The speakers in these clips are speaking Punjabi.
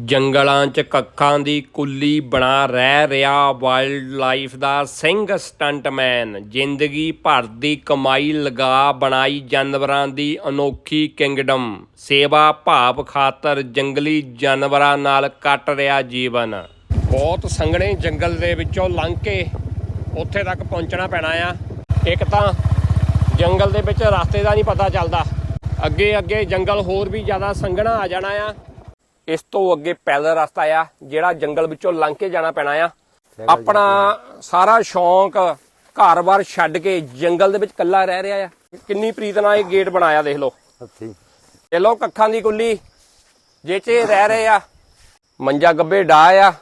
ਜੰਗਲਾਂ 'ਚ ਕੱਖਾਂ ਦੀ ਕੁੱਲੀ ਬਣਾ ਰਹਿ ਰਿਹਾ ਵਾਈਲਡ ਲਾਈਫ ਦਾ ਸਿੰਘ ਸਟੰਟਮੈਨ। ਜ਼ਿੰਦਗੀ ਭਰ ਦੀ ਕਮਾਈ ਲਗਾ ਬਣਾਈ ਜਾਨਵਰਾਂ ਦੀ ਅਨੋਖੀ ਕਿੰਗਡਮ। ਸੇਵਾ ਭਾਵ ਖਾਤਰ ਜੰਗਲੀ ਜਾਨਵਰਾਂ ਨਾਲ ਕੱਟ ਰਿਹਾ ਜੀਵਨ। ਬਹੁਤ ਸੰਘਣੇ ਜੰਗਲ ਦੇ ਵਿੱਚੋਂ ਲੰਘ ਕੇ ਉੱਥੇ ਤੱਕ ਪਹੁੰਚਣਾ ਪੈਣਾ ਆ। ਇੱਕ ਤਾਂ ਜੰਗਲ ਦੇ ਵਿੱਚ ਰਸਤੇ ਦਾ ਨਹੀਂ ਪਤਾ ਚੱਲਦਾ। ਅੱਗੇ ਅੱਗੇ ਜੰਗਲ ਹੋਰ ਵੀ ਜ਼ਿਆਦਾ ਸੰਘਣਾ ਆ ਜਾਣਾ ਆ। ਇਸ ਤੋਂ ਅੱਗੇ ਪੈਦਲ ਰਸਤਾ ਆ ਜਿਹੜਾ ਜੰਗਲ ਵਿੱਚੋਂ ਲੰਘ ਕੇ ਜਾਣਾ ਪੈਣਾ ਆ। ਆਪਣਾ ਸਾਰਾ ਸ਼ੌਂਕ ਘਰ-ਬਾਰ ਛੱਡ ਕੇ ਜੰਗਲ ਦੇ ਵਿੱਚ ਇਕੱਲਾ ਰਹਿ ਰਿਹਾ ਆ। ਕਿੰਨੀ ਪ੍ਰੀਤ ਨਾਲ ਇਹ ਗੇਟ ਬਣਾਇਆ ਦੇਖ ਲਓ। ਹੱਥੀ ਇਹ ਲੋ ਕੱਖਾਂ ਦੀ ਕੁੱਲੀ ਜੇ ਚ ਰਹਿ ਰਹੇ ਆ। ਮੰਜਾ ਗੱਬੇ ਡਾ ਆ।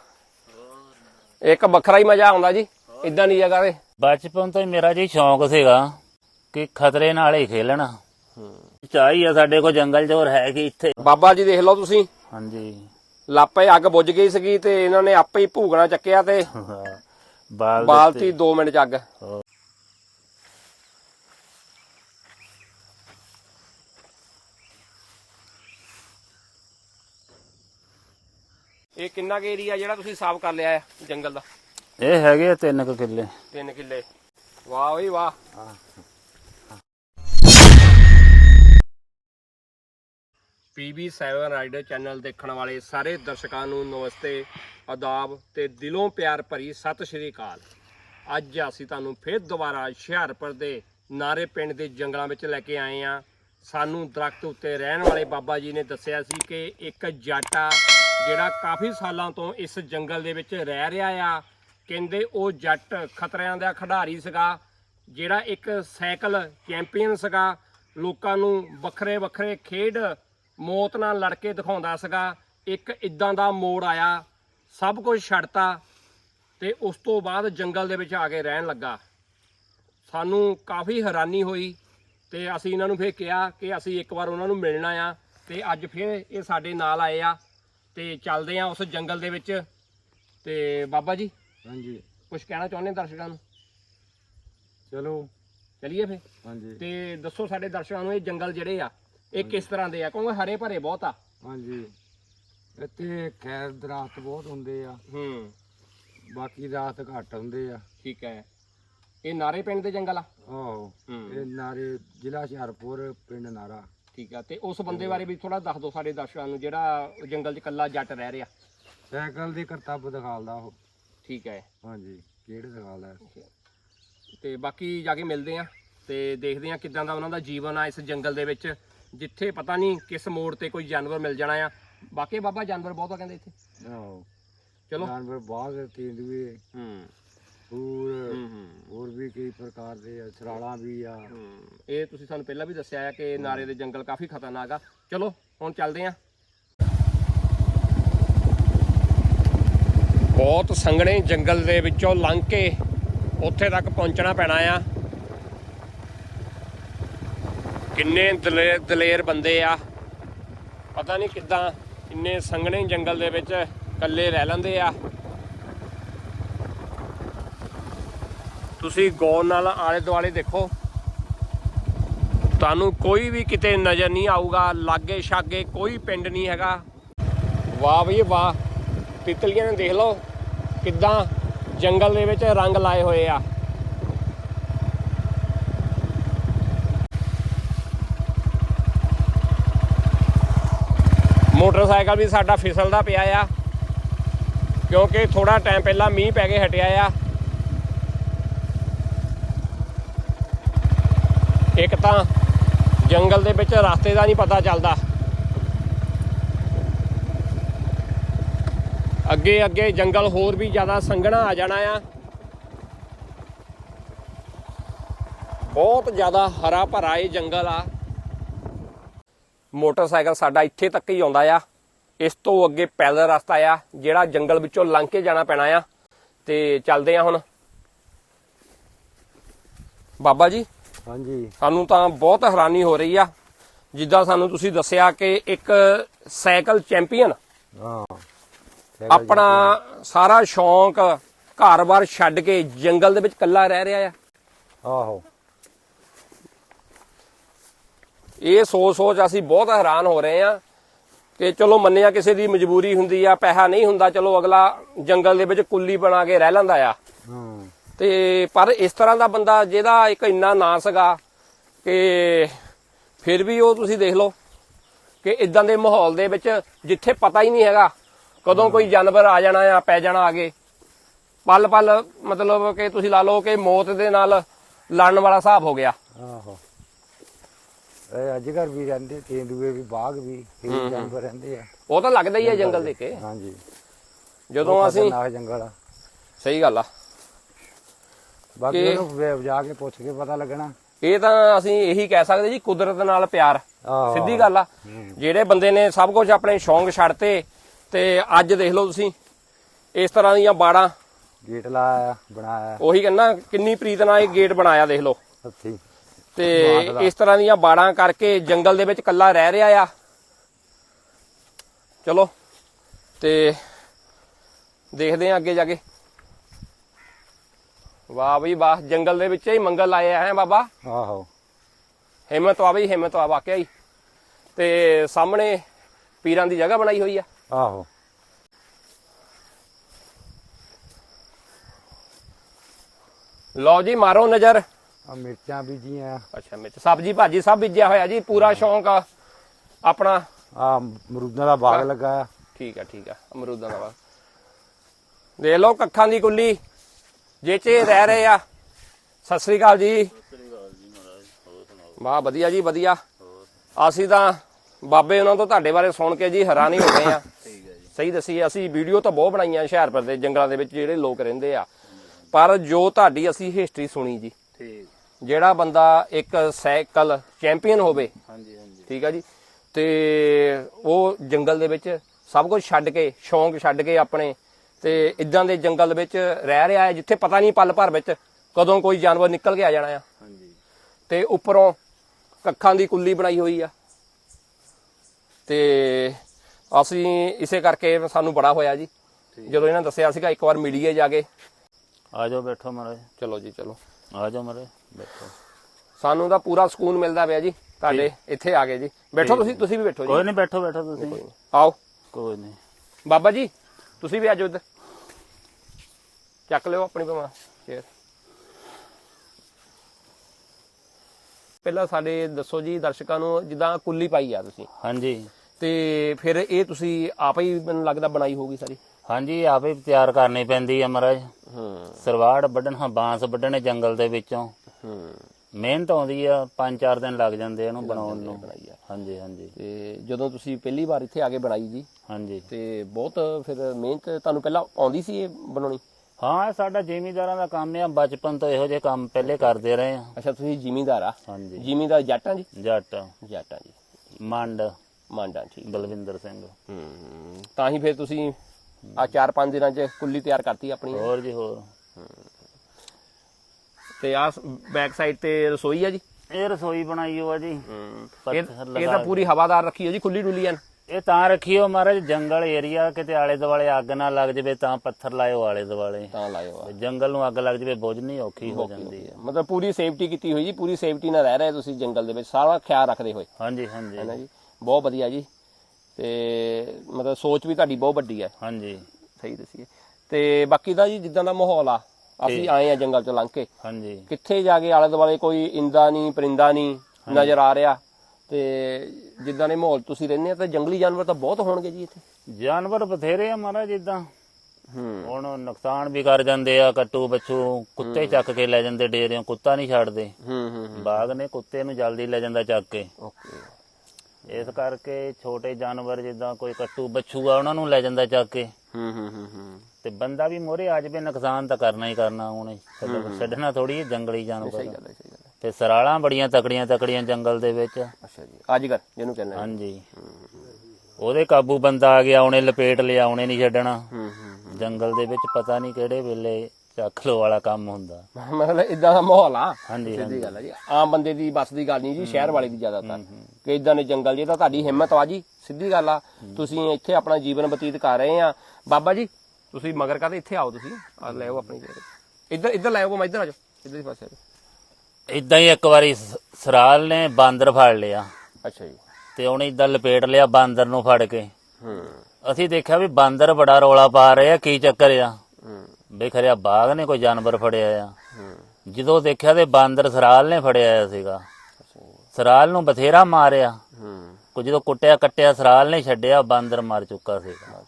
ਇੱਕ ਵੱਖਰਾ ਹੀ ਮਜ਼ਾ ਆਉਂਦਾ ਜੀ ਇਦਾਂ ਦੀ ਜਗ੍ਹਾ ਤੇ। ਬਚਪਨ ਤੋਂ ਹੀ ਮੇਰਾ ਜੀ ਸ਼ੌਂਕ ਸੀਗਾ ਕਿ ਖਤਰੇ ਨਾਲ ਹੀ ਖੇਲਣਾ। ਚਾਹੀ ਆ ਸਾਡੇ ਕੋਲ ਜੰਗਲ ਜੋਰ ਹੈ ਕਿ ਇੱਥੇ। ਬਾਬਾ ਜੀ ਦੇਖ ਲਓ ਤੁਸੀਂ ਹਾਂਜੀ। ਲਾਪੇ ਅੱਗ ਬੁੱਝ ਗਈ ਸੀਗੀ ਤੇ ਇਹਨਾਂ ਨੇ ਆਪੇ ਹੀ ਭੂਗਣਾ ਚੱਕਿਆ ਤੇ ਬਾਲ ਬਾਲਤੀ 2 ਮਿੰਟ ਚ ਅੱਗ। ਇਹ ਕਿੰਨਾ ਕੁ ਏਰੀਆ ਜਿਹੜਾ ਤੁਸੀਂ ਸਾਫ਼ ਕਰ ਲਿਆ ਹੈ ਜੰਗਲ ਦਾ? ਇਹ ਹੈਗੇ ਆ ਤਿੰਨ ਕੁ ਕਿੱਲੇ। 3 ਕਿੱਲੇ। ਵਾਹ ਓਏ ਵਾਹ। PB7 ਰਾਈਡਰ ਚੈਨਲ ਦੇਖਣ ਵਾਲੇ ਸਾਰੇ ਦਰਸ਼ਕਾਂ ਨੂੰ ਨਮਸਤੇ, ਆਦਾਬ ਤੇ ਦਿਲੋਂ ਪਿਆਰ ਭਰੀ ਸਤਿ ਸ਼੍ਰੀ ਅਕਾਲ। ਅੱਜ ਅਸੀਂ ਤੁਹਾਨੂੰ ਫਿਰ ਦੁਬਾਰਾ ਹੁਸ਼ਿਆਰਪੁਰ ਦੇ ਨਾਰੇ ਪਿੰਡ ਦੇ ਜੰਗਲਾਂ ਵਿੱਚ ਲੈ ਕੇ ਆਏ ਆ ਸਾਨੂੰ ਦਰਖਤ ਉੱਤੇ ਰਹਿਣ ਵਾਲੇ ਬਾਬਾ ਜੀ ਨੇ ਦੱਸਿਆ ਸੀ ਕਿ ਇੱਕ ਜੱਟ ਆ ਜਿਹੜਾ ਕਾਫੀ ਸਾਲਾਂ ਤੋਂ ਇਸ ਜੰਗਲ ਦੇ ਵਿੱਚ ਰਹਿ ਰਿਹਾ ਆ, ਕਹਿੰਦੇ ਉਹ ਜੱਟ ਖਤਰਿਆਂ ਦਾ ਖਿਡਾਰੀ ਸੀਗਾ, ਜਿਹੜਾ ਇੱਕ ਸਾਈਕਲ ਚੈਂਪੀਅਨ ਸੀਗਾ। ਲੋਕਾਂ ਨੂੰ ਵੱਖਰੇ ਵੱਖਰੇ ਖੇਡ ਮੌਤ ਨਾਲ ਲੜ ਕੇ ਦਿਖਾਉਂਦਾ ਸੀਗਾ। ਇੱਕ ਇਦਾਂ ਦਾ ਮੋੜ ਆਇਆ ਸਭ ਕੁਝ ਛੱਡਤਾ ਤੇ ਉਸ ਤੋਂ ਬਾਅਦ ਜੰਗਲ ਦੇ ਵਿੱਚ ਆ ਕੇ ਰਹਿਣ ਲੱਗਾ। ਸਾਨੂੰ ਕਾਫੀ ਹੈਰਾਨੀ ਹੋਈ ਤੇ ਅਸੀਂ ਇਹਨਾਂ ਨੂੰ ਫੇਰ ਕਿਹਾ ਕਿ ਅਸੀਂ ਇੱਕ ਵਾਰ ਉਹਨਾਂ ਨੂੰ ਮਿਲਣਾ ਆ ਤੇ ਅੱਜ ਫੇਰ ਇਹ ਸਾਡੇ ਨਾਲ ਆਏ ਆ ਤੇ ਚੱਲਦੇ ਆ ਉਸ ਜੰਗਲ ਦੇ ਵਿੱਚ। ਤੇ ਬਾਬਾ ਜੀ ਹਾਂਜੀ। ਕੁਝ ਕਹਿਣਾ ਚਾਹੁੰਦੇ ਦਰਸ਼ਕਾਂ ਨੂੰ? ਚਲੋ। ਚਲਿਏ ਫੇ ਹਾਂਜੀ। ਤੇ ਦੱਸੋ ਸਾਡੇ ਦਰਸ਼ਕਾਂ ਨੂੰ ਇਹ ਜੰਗਲ ਜਿਹੜੇ ਆ ਇਹ ਕਿਸ ਤਰ੍ਹਾਂ ਦੇ ਆ? ਕਿਉਂਕਿ ਹਰੇ ਭਰੇ ਬਹੁਤ ਆ। ਹਾਂਜੀ। ਇੱਥੇ ਖੈਰ ਦਰਖਤ ਬਹੁਤ ਹੁੰਦੇ ਆ। ਹੂੰ। ਬਾਕੀ ਦਰਖਤ ਘੱਟ ਹੁੰਦੇ ਆ। ਠੀਕ ਹੈ। ਇਹ ਨਾਰੇ ਪਿੰਡ ਦੇ ਜੰਗਲ ਆ? ਆਹੋ। ਹੂੰ। ਇਹ ਨਾਰੇ ਜ਼ਿਲ੍ਹਾ ਹੁਸ਼ਿਆਰਪੁਰ ਪਿੰਡ ਨਾਰਾ। ਠੀਕ ਆ। ਤੇ ਉਸ ਬੰਦੇ ਬਾਰੇ ਵੀ ਥੋੜਾ ਦੱਸ ਦਿਓ ਸਾਡੇ ਦਰਸ਼ਕਾਂ ਨੂੰ ਜਿਹੜਾ ਜੰਗਲ 'ਚ ਇਕੱਲਾ ਜੱਟ ਰਹਿ ਰਿਹਾ। ਸਾਈਕਲ ਦੀ ਕਰਤੱਵ ਦਿਖਾਲਦਾ ਉਹ। ਠੀਕ ਹੈ। ਹਾਂਜੀ। ਕਿਹੜੇ ਦਿਖਾਲਦਾ ਤੇ ਬਾਕੀ ਜਾ ਕੇ ਮਿਲਦੇ ਆ ਤੇ ਦੇਖਦੇ ਆ ਕਿਦਾਂ ਦਾ ਉਹਨਾਂ ਦਾ ਜੀਵਨ ਆ ਇਸ ਜੰਗਲ ਦੇ ਵਿੱਚ। ਜਿੱਥੇ ਪਤਾ ਨਹੀਂ ਕਿਸ ਮੋੜ ਤੇ ਕੋਈ ਜਾਨਵਰ ਮਿਲ ਜਾਣਾ ਆ। ਬਾਕੀ ਬਾਬਾ ਜਾਨਵਰ ਬਹੁਤ ਆ ਕਹਿੰਦੇ ਇੱਥੇ। ਆਹੋ। ਚਲੋ। ਜਾਨਵਰ ਬਹੁਤ ਤੇਂਦੂਏ ਹੂੰ। ਹੋਰ ਵੀ ਕਈ ਪ੍ਰਕਾਰ ਦੇ ਆ ਸਰਾਲਾਂ ਵੀ ਆ। ਇਹ ਤੁਸੀਂ ਸਾਨੂੰ ਪਹਿਲਾਂ ਵੀ ਦੱਸਿਆ ਆ ਕਿ ਨਾਰੇ ਦੇ ਜੰਗਲ ਕਾਫੀ ਖਤਰਨਾਕ ਆ। ਚਲੋ ਹੁਣ ਚੱਲਦੇ ਆ। ਬਹੁਤ ਸੰਘਣੇ ਜੰਗਲ ਦੇ ਵਿੱਚੋਂ ਲੰਘ ਕੇ ਉੱਥੇ ਤੱਕ ਪਹੁੰਚਣਾ ਪੈਣਾ ਆ। ਕਿੰਨੇ ਦਲੇਰ ਦਲੇਰ ਬੰਦੇ ਆ। ਪਤਾ ਨਹੀਂ ਕਿੱਦਾਂ ਇੰਨੇ ਸੰਘਣੇ ਜੰਗਲ ਦੇ ਵਿੱਚ ਇਕੱਲੇ ਰਹਿ ਲੈਂਦੇ ਆ। ਤੁਸੀਂ ਗੌਰ ਨਾਲ ਆਲੇ ਦੁਆਲੇ ਦੇਖੋ। ਤੁਹਾਨੂੰ ਕੋਈ ਵੀ ਕਿਤੇ ਨਜ਼ਰ ਨਹੀਂ ਆਊਗਾ, ਲਾਗੇ ਛਾਗੇ ਕੋਈ ਪਿੰਡ ਨਹੀਂ ਹੈਗਾ। ਵਾਹ ਬਈ ਵਾਹ ਤਿਤਲੀਆਂ ਨੇ ਦੇਖ ਲਓ, ਕਿੱਦਾਂ ਜੰਗਲ ਦੇ ਵਿੱਚ ਰੰਗ ਲਾਏ ਹੋਏ ਆ। ਮੋਟਰਸਾਈਕਲ ਵੀ ਸਾਡਾ ਫਿਸਲਦਾ ਪਿਆ ਆ। ਕਿਉਂਕਿ ਥੋੜਾ ਟਾਈਮ ਪਹਿਲਾਂ ਮੀਂਹ ਪੈ ਕੇ ਹਟਿਆ ਆ। ਇੱਕ ਤਾਂ ਜੰਗਲ ਦੇ ਵਿੱਚ ਰਸਤੇ ਦਾ ਨਹੀਂ ਪਤਾ ਚੱਲਦਾ। ਅੱਗੇ ਅੱਗੇ ਜੰਗਲ ਹੋਰ ਵੀ ਜ਼ਿਆਦਾ ਸੰਘਣਾ ਆ ਜਾਣਾ ਆ। ਬਹੁਤ ਜ਼ਿਆਦਾ ਹਰਾ ਭਰਾ ਇਹ ਜੰਗਲ ਆ। ਮੋਟਰਸਾਈਕਲ ਸਾਡਾ ਇੱਥੇ ਤੱਕ ਹੀ ਆਉਂਦਾ ਆ। ਇਸ ਤੋਂ ਅੱਗੇ ਪੈਦਲ ਰਸਤਾ ਆ ਜਿਹੜਾ ਜੰਗਲ ਵਿੱਚੋਂ ਲੰਘ ਕੇ ਜਾਣਾ ਪੈਣਾ ਆ। ਤੇ ਚੱਲਦੇ ਆ ਹੁਣ। ਬਾਬਾ ਜੀ ਹਾਂਜੀ। ਸਾਨੂੰ ਤਾਂ ਬਹੁਤ ਹੈਰਾਨੀ ਹੋ ਰਹੀ ਆ। ਜਿੱਦਾਂ ਸਾਨੂੰ ਤੁਸੀਂ ਦੱਸਿਆ ਕਿ ਇੱਕ ਸਾਈਕਲ ਚੈਂਪੀਅਨ ਹਾਂ। ਆਪਣਾ ਸਾਰਾ ਸ਼ੌਂਕ ਘਰ-ਬਾਰ ਛੱਡ ਕੇ ਜੰਗਲ ਦੇ ਵਿੱਚ ਇਕੱਲਾ ਰਹਿ ਰਿਹਾ ਆ। ਆਹੋ। ਇਹ ਸੋਚ ਸੋਚ ਅਸੀਂ ਬਹੁਤ ਹੈਰਾਨ ਹੋ ਰਹੇ ਆ ਕਿ ਚਲੋ ਮੰਨਿਆ ਕਿਸੇ ਦੀ ਮਜਬੂਰੀ ਹੁੰਦੀ ਆ ਪੈਸਾ ਨਹੀਂ ਹੁੰਦਾ ਚਲੋ ਅਗਲਾ ਜੰਗਲ ਦੇ ਵਿੱਚ ਕੁੱਲੀ ਬਣਾ ਕੇ ਰਹਿ ਲੈਂਦਾ ਆ। ਹਾਂ। ਤੇ ਪਰ ਇਸ ਤਰ੍ਹਾਂ ਦਾ ਬੰਦਾ ਜਿਹਦਾ ਇੱਕ ਇੰਨਾ ਨਾਂ ਸੀਗਾ ਕਿ ਫਿਰ ਵੀ ਉਹ ਤੁਸੀਂ ਦੇਖ ਲਓ ਕਿ ਇਦਾਂ ਦੇ ਮਾਹੌਲ ਦੇ ਵਿੱਚ ਜਿੱਥੇ ਪਤਾ ਹੀ ਨਹੀਂ ਹੈਗਾ ਕਦੋਂ ਕੋਈ ਜਾਨਵਰ ਆ ਜਾਣਾ ਆ ਪੈ ਜਾਣਾ ਆਗੇ ਪਲ ਪਲ ਮਤਲਬ ਕਿ ਤੁਸੀਂ ਲਾ ਲਓ ਕਿ ਮੌਤ ਦੇ ਨਾਲ ਲੜਨ ਵਾਲਾ ਹਿਸਾਬ ਹੋ ਗਿਆ। ਆਹੋ। ਇਹ ਅਜਗਰ ਵੀ ਰਹਿੰਦੇ ਤੇਂਦੂਏ ਵੀ ਬਾਘ ਵੀ ਇਹ ਜਾਨਵਰ ਰਹਿੰਦੇ ਆ। ਉਹ ਤਾਂ ਲੱਗਦਾ ਹੀ ਹੈ ਜੰਗਲ ਦੇ। ਕੇ ਹਾਂਜੀ। ਜਦੋਂ ਅਸੀਂ ਖਤਰਨਾਕ ਜੰਗਲ ਆ। ਸਹੀ ਗੱਲ ਆ। ਬਾਕੀ ਉਹਨੂੰ ਜਾ ਕੇ ਪੁੱਛ ਕੇ ਪਤਾ ਲੱਗਣਾ। ਇਹ ਤਾਂ ਅਸੀਂ ਇਹੀ ਕਹਿ ਸਕਦੇ ਜੀ ਕੁਦਰਤ ਨਾਲ ਪਿਆਰ। ਸਿੱਧੀ ਗੱਲ ਆ। ਜਿਹੜੇ ਬੰਦੇ ਨੇ ਸਭ ਕੁਝ ਆਪਣੇ ਸ਼ੌਂਕ ਛੱਡਤੇ ਤੇ ਅੱਜ ਦੇਖ ਲਓ ਤੁਸੀਂ ਇਸ ਤਰ੍ਹਾਂ ਦੀਆਂ ਬਾੜਾਂ। ਗੇਟ ਲਾਇਆ ਬਣਾਇਆ। ਉਹੀ ਕਹਿੰਨਾ ਕਿੰਨੀ ਪ੍ਰੀਤ ਨਾਲ ਇਹ ਗੇਟ ਬਣਾਇਆ ਦੇਖ ਲਓ। ਹੱਥੀ ਤੇ। ਇਸ ਤਰ੍ਹਾਂ ਦੀਆਂ ਬਾੜਾਂ ਕਰਕੇ ਜੰਗਲ ਦੇ ਵਿੱਚ ਕੱਲਾ ਰਹਿ ਰਿਹਾ ਆ। ਚਲੋ ਤੇ ਦੇਖਦੇ ਆ ਅੱਗੇ ਜਾ ਕੇ। ਵਾਹ ਬਈ ਵਾਹ ਜੰਗਲ ਦੇ ਵਿੱਚ ਹੀ ਮੰਗਲ ਆਇਆ ਹੈ ਬਾਬਾ? ਆਹੋ। ਹਿੰਮਤ ਆ ਬਈ ਹਿੰਮਤ ਆ ਵਾਕਿਆ ਹੀ। ਤੇ ਸਾਹਮਣੇ ਪੀਰਾਂ ਦੀ ਜਗ੍ਹਾ ਬਣਾਈ ਹੋਈ ਆ। ਆਹੋ। ਲਓ ਜੀ ਮਾਰੋ ਨਜ਼ਰ। ਆ ਮਿਰਚਾਂ ਬੀਜੀਆਂ। ਅੱਛਾ ਮਿਰਚ। ਸਬਜੀ ਭਾਜੀ ਸਭ ਬੀਜਿਆ ਹੋਇਆ ਜੀ? ਪੂਰਾ ਸ਼ੌਂਕ ਆ? ਆਪਣਾ? ਆ ਮਰੂਦਾਂ ਦਾ ਬਾਗ ਲੱਗਾ ਆ। ਠੀਕ ਆ ਠੀਕ ਆ। ਅਮਰੂਦਾਂ ਦਾ ਬਾਗ। ਦੇਖ ਲਓ ਕੱਖਾਂ ਦੀ ਕੁੱਲੀ। ਜੇ ਚ ਰਹਿ ਰਹੇ ਆ। ਸਤਿ ਸ੍ਰੀ ਅਕਾਲ ਜੀ। ਵਾਹ ਵਧੀਆ ਜੀ ਵਧੀਆ। ਅਸੀਂ ਤਾਂ ਬਾਬੇ ਉਹਨਾਂ ਤੋਂ ਤੁਹਾਡੇ ਬਾਰੇ ਸੁਣ ਕੇ ਜੀ ਹੈਰਾਨ ਹੀ ਹੋ ਗਏ ਆ। ਸਹੀ ਦੱਸੀ ਅਸੀਂ ਵੀਡੀਓ ਤਾਂ ਬਹੁਤ ਬਣਾਈਆਂ ਹੁਸ਼ਿਆਰਪੁਰ ਦੇ ਜੰਗਲਾਂ ਦੇ ਵਿੱਚ ਜਿਹੜੇ ਲੋਕ ਰਹਿੰਦੇ ਆ। ਪਰ ਜੋ ਤੁਹਾਡੀ ਅਸੀਂ ਹਿਸਟਰੀ ਸੁਣੀ ਜੀ। ਠੀਕ। ਜਿਹੜਾ ਬੰਦਾ ਇੱਕ ਸਾਈਕਲ ਚੈਂਪੀਅਨ ਹੋਵੇ ਹਾਂਜੀ ਹਾਂਜੀ। ਠੀਕ ਆ ਜੀ? ਤੇ ਉਹ ਜੰਗਲ ਦੇ ਵਿੱਚ ਸਭ ਕੁਝ ਛੱਡ ਕੇ ਸ਼ੌਂਕ ਛੱਡ ਕੇ ਆਪਣੇ ਤੇ ਇਦਾਂ ਦੇ ਜੰਗਲ ਵਿੱਚ ਰਹਿ ਰਿਹਾ ਹੈ ਜਿੱਥੇ ਪਤਾ ਨਹੀਂ ਪਲ ਭਰ ਵਿੱਚ ਕਦੋਂ ਕੋਈ ਜਾਨਵਰ ਨਿਕਲ ਕੇ ਆ ਜਾਣਾ ਆ। ਹਾਂਜੀ। ਤੇ ਉੱਪਰੋਂ ਕੱਖਾਂ ਦੀ ਕੁੱਲੀ ਬਣਾਈ ਹੋਈ ਆ। ਤੇ ਅਸੀਂ ਇਸੇ ਕਰਕੇ ਸਾਨੂੰ ਬੜਾ ਹੋਇਆ ਜੀ। ਜਦੋਂ ਇਹਨਾਂ ਦੱਸਿਆ ਸੀਗਾ ਇੱਕ ਵਾਰ ਮਿਲੀਏ ਜਾ ਕੇ। ਆ ਜਾਓ ਬੈਠੋ ਮਹਾਰਾਜ ਚਲੋ ਜੀ ਚਲੋ। ਆ ਜਾਓ ਮਹਾਰਾਜ ਬੈਠੋ। ਸਾਨੂੰ ਤਾਂ ਪੂਰਾ ਸਕੂਨ ਮਿਲਦਾ ਪਿਆ ਜੀ ਤੁਹਾਡੇ ਇੱਥੇ ਆ ਗਏ ਜੀ। ਬੈਠੋ ਤੁਸੀਂ ਤੁਸੀਂ ਵੀ ਬੈਠੋ ਜੀ। ਕੋਈ ਨਹੀਂ ਬੈਠੋ ਬੈਠੋ ਤੁਸੀਂ। ਆਓ। ਕੋਈ ਨਹੀਂ। ਬਾਬਾ ਜੀ ਤੁਸੀਂ ਵੀ ਆਜੋ ਇੱਧਰ ਚੱਕ ਲਿਓ ਆਪਣੀ ਭਵਾ ਚੇਅਰ ਪਹਿਲਾਂ ਸਾਡੇ ਦੱਸੋ ਜੀ ਦਰਸ਼ਕਾਂ ਨੂੰ ਜਿੱਦਾਂ ਕੁੱਲੀ ਪਾਈ ਆ ਤੁਸੀਂ। ਹਾਂਜੀ। ਤੇ ਫਿਰ ਇਹ ਤੁਸੀਂ ਆਪ ਹੀ ਮੈਨੂੰ ਲੱਗਦਾ ਬਣਾਈ ਹੋਊਗੀ ਸਾਰੀ। ਹਾਂਜੀ ਆਪੇ ਤਿਆਰ ਕਰਨੀ ਪੈਂਦੀ ਆ ਮਹਾਰਾਜ। ਹੂੰ। ਸਰਵਾੜ ਵੱਢਣਾ ਬਾਂਸ ਵੱਢਣੇ ਜੰਗਲ ਦੇ ਵਿੱਚੋਂ। ਹੂੰ। ਮਿਹਨਤ ਆਉਂਦੀ ਆ 5-4 ਦਿਨ ਲੱਗ ਜਾਂਦੇ ਇਹਨੂੰ ਬਣਾਉਣ ਨੂੰ। ਬਣਾਈ ਆ। ਹਾਂਜੀ ਹਾਂਜੀ। ਤੇ ਜਦੋਂ ਤੁਸੀਂ ਪਹਿਲੀ ਵਾਰ ਇੱਥੇ ਆ ਕੇ ਬਣਾਈ ਜੀ ਹਾਂਜੀ। ਤੇ ਬਹੁਤ ਫਿਰ ਮਿਹਨਤ ਤੁਹਾਨੂੰ ਪਹਿਲਾਂ ਆਉਂਦੀ ਸੀ ਇਹ ਬਣਾਉਣੀ? ਹਾਂ ਇਹ ਸਾਡਾ ਜ਼ਿਮੀਦਾਰਾਂ ਦਾ ਕੰਮ ਆ ਬਚਪਨ ਤੋਂ ਇਹੋ ਜਿਹੇ ਕੰਮ ਪਹਿਲੇ ਕਰਦੇ ਰਹੇ ਆ। ਅੱਛਾ ਤੁਸੀਂ ਜ਼ਿਮੀਂਦਾਰ ਆ? ਹਾਂਜੀ। ਜ਼ਿਮੀਂਦਾਰ ਜੱਟਾਂ ਜੀ? ਜੱਟ। ਜੱਟਾਂ ਜੀ। ਮੰਡ। ਮਾਂਡਾਂ ਠੀਕ ਬਲਵਿੰਦਰ ਸਿੰਘ। ਹੂੰ ਤਾਂ ਹੀ ਫਿਰ ਤੁਸੀਂ ਆ 4-5 ਦਿਨਾਂ 'ਚ ਕੁੱਲੀ ਤਿਆਰ ਕਰਤੀ ਆਪਣੀ। ਹੋਰ ਜੀ ਹੋਰ। ਤੇ ਆ ਬੈਕ ਸਾਈਡ ਤੇ ਰਸੋਈ ਆ ਜੀ? ਇਹ ਰਸੋਈ ਬਣਾਈ ਹੋ। ਆ ਜੀ ਇਹ ਇਹ ਤਾਂ ਪੂਰੀ ਹਵਾਦਾਰ ਰੱਖੀ ਹੋ ਜੀ ਖੁੱਲੀ ਡੁੱਲੀ ਐਨ ਇਹ ਤਾਂ ਰੱਖਿਓ ਮਹਾਰਾਜ ਜੰਗਲ ਏਰੀਆ ਕਿਤੇ ਆਲੇ ਦੁਆਲੇ ਅੱਗ ਨਾ ਲੱਗ ਜਵੇ ਤਾਂ ਪੱਥਰ ਲਾਇਓ ਆਲੇ ਦੁਆਲੇ। ਤਾਂ ਲਾਇਓ ਜੰਗਲ ਨੂੰ ਅੱਗ ਲੱਗ ਜਵੇ ਬੁਝਣੀ ਔਖੀ ਹੋ ਜਾਂਦੀ ਹੈ ਮਤਲਬ ਪੂਰੀ ਸੇਫਟੀ ਕੀਤੀ ਹੋਈ ਜੀ ਪੂਰੀ ਸੇਫਟੀ ਨਾਲ ਰਹਿ ਰਹੇ ਤੁਸੀਂ ਜੰਗਲ ਦੇ ਵਿੱਚ ਸਾਰਾ ਖਿਆਲ ਰੱਖਦੇ ਹੋਏ। ਹਾਂਜੀ ਹਾਂਜੀ। ਹੈ ਨਾ ਜੀ? ਬਹੁਤ ਵਧੀਆ ਜੀ। ਤੇ ਮਤਲਬ ਸੋਚ ਵੀ ਤੁਹਾਡੀ ਬਹੁਤ ਵੱਡੀ ਹੈ ਹਾਂਜੀ। ਸਹੀ ਦਸੀਏ। ਤੇ ਬਾਕੀ ਦਾ ਜੀ ਜਿੱਦਾਂ ਦਾ ਮਾਹੌਲ ਆ ਅਸੀਂ ਆਏ ਆ ਜੰਗਲ ਚੋਂ ਲੰਘ ਕੇ। ਹਾਂਜੀ। ਕਿੱਥੇ ਜਾ ਕੇ ਆਲੇ ਦੁਆਲੇ ਕੋਈ ਇੰਦਾ ਨਹੀਂ ਪਰਿੰਦਾ ਨਹੀਂ ਨਜ਼ਰ ਆ ਰਿਹਾ। ਤੇ ਜਿੱਦਾਂ ਦੇ ਮਾਹੌਲ ਤੁਸੀਂ ਰਹਿੰਦੇ ਆ ਤਾਂ ਜੰਗਲੀ ਜਾਨਵਰ ਤਾਂ ਬਹੁਤ ਹੋਣਗੇ ਜੀ ਇੱਥੇ। ਜਾਨਵਰ ਬਥੇਰੇ ਆ ਮਹਾਰਾਜ ਇਦਾਂ ਹੂੰ। ਹੁਣ ਨੁਕਸਾਨ ਵੀ ਕਰ ਜਾਂਦੇ ਆ ਕੱਟੂ ਬੱਚੂ ਕੁੱਤੇ ਚੱਕ ਕੇ ਲੈ ਜਾਂਦੇ ਡੇਰਿਆਂ ਕੁੱਤਾ ਨਹੀਂ ਛੱਡਦੇ। ਹੂੰ ਹੂੰ ਬਾਗ ਨੇ ਕੁੱਤੇ ਨੂੰ ਜਲਦੀ ਲੈ ਜਾਂਦਾ ਚੱਕ ਕੇ। ਓਕੇ। ਇਸ ਕਰਕੇ ਛੋਟੇ ਜਾਨਵਰ ਜਿੱਦਾਂ ਕੋਈ ਕੱਟੂ ਬੱਛੂ ਆ ਉਹਨਾਂ ਨੂੰ ਲੈ ਜਾਂਦਾ ਚੱਕ ਕੇ। ਹੂੰ ਹੂੰ ਹੂੰ ਹੂੰ। ਤੇ ਬੰਦਾ ਵੀ ਮੋਰੇ ਆ ਜਾਵੇ ਨੁਕਸਾਨ ਤਾਂ ਕਰਨਾ ਹੀ ਕਰਨਾ ਉਹਨੇ। ਛੱਡ- ਛੱਡਣਾ ਥੋੜੀ ਜੰਗਲੀ ਜਾਨਵਰ ਸਹੀ ਗੱਲ ਹੈ ਸਹੀ ਗੱਲ ਹੈ। ਤੇ ਸਰਾਲਾਂ ਬੜੀਆਂ ਤਕੜੀਆਂ ਤਕੜੀਆਂ ਜੰਗਲ ਦੇ ਵਿੱਚ। ਅੱਛਾ ਜੀ ਅਜਗਰ ਜਿਹਨੂੰ ਕਹਿੰਦੇ ਆ ਹਾਂਜੀ। ਉਹਦੇ ਕਾਬੂ ਬੰਦਾ ਆ ਗਿਆ ਉਹਨੇ ਲਪੇਟ ਲਿਆ ਉਹਨੇ ਨਹੀਂ ਛੱਡਣਾ। ਹੂੰ ਹੂੰ ਜੰਗਲ ਦੇ ਵਿੱਚ ਪਤਾ ਨਹੀਂ ਕਿਹੜੇ ਵੇਲੇ ਚੱਕ ਲੋ ਵਾਲਾ ਕੰਮ ਹੁੰਦਾ। ਮਤਲਬ ਇਦਾਂ ਦਾ ਮਾਹੌਲ ਆ। ਹਾਂਜੀ ਸਿੱਧੀ ਗੱਲ ਹੈ ਜੀ। ਆਮ ਬੰਦੇ ਦੀ ਬਸ ਦੀ ਗੱਲ ਨਹੀਂ ਜੀ ਸ਼ਹਿਰ ਵਾਲੇ ਦੀ ਜ਼ਿਆਦਾਤਰ। ਕਿ ਇਦਾਂ ਦੇ ਜੰਗਲ ਜੇ ਤਾਂ ਤੁਹਾਡੀ ਹਿੰਮਤ ਆ ਜੀ ਸਿੱਧੀ ਗੱਲ ਆ। ਤੁਸੀਂ ਇੱਥੇ ਆਪਣਾ ਜੀਵਨ ਬਤੀਤ ਕਰ ਰਹੇ ਆ। ਬਾਬਾ ਜੀ ਤੁਸੀਂ ਮਗਰ ਕਾਹਦੇ ਇੱਥੇ ਆਓ ਤੁਸੀਂ? ਆ ਲੈ ਆਓ ਆਪਣੀ ਜਗ੍ਹਾ। ਇੱਧਰ ਇੱਧਰ ਲੈ ਆਓ ਮੈਂ ਇੱਧਰ ਆ ਜਾਓ। ਇੱਧਰ ਹੀ ਪਾਸੇ ਆ ਜਾਓ। ਇਦਾਂ ਹੀ ਇੱਕ ਵਾਰੀ ਸ- ਸਰਾਲ ਨੇ ਬਾਂਦਰ ਫੜ ਲਿਆ। ਅੱਛਾ ਜੀ। ਤੇ ਉਹਨੇ ਇਦਾਂ ਲਪੇਟ ਲਿਆ ਬਾਂਦਰ ਨੂੰ ਫੜ ਕੇ। ਹੂੰ। ਅਸੀਂ ਦੇਖਿਆ ਵੀ ਬਾਂਦਰ ਬੜਾ ਰੌਲਾ ਪਾ ਰਹੇ ਆ ਕੀ ਚੱਕਰ ਆ? ਹੂੰ। ਵੀ ਖਰਿਆ ਬਾਗ ਨੇ ਕੋਈ ਜਾਨਵਰ ਫੜਿਆ ਆ। ਹੂੰ। ਜਦੋਂ ਦੇਖਿਆ ਤੇ ਬਾਂਦਰ ਸਰਾਲ ਨੇ ਫੜਿਆ ਆ ਸੀਗਾ। ਸਰਾਲ ਨੂੰ ਬਥੇਰਾ ਮਾਰਿਆ। ਹੂੰ। ਕੋ ਜਦੋਂ ਕੁੱਟਿਆ ਕੱਟਿਆ ਸਰਾਲ ਨੇ ਛੱਡਿਆ ਬਾਂਦਰ ਮਰ ਚੁੱਕਾ ਸੀਗਾ।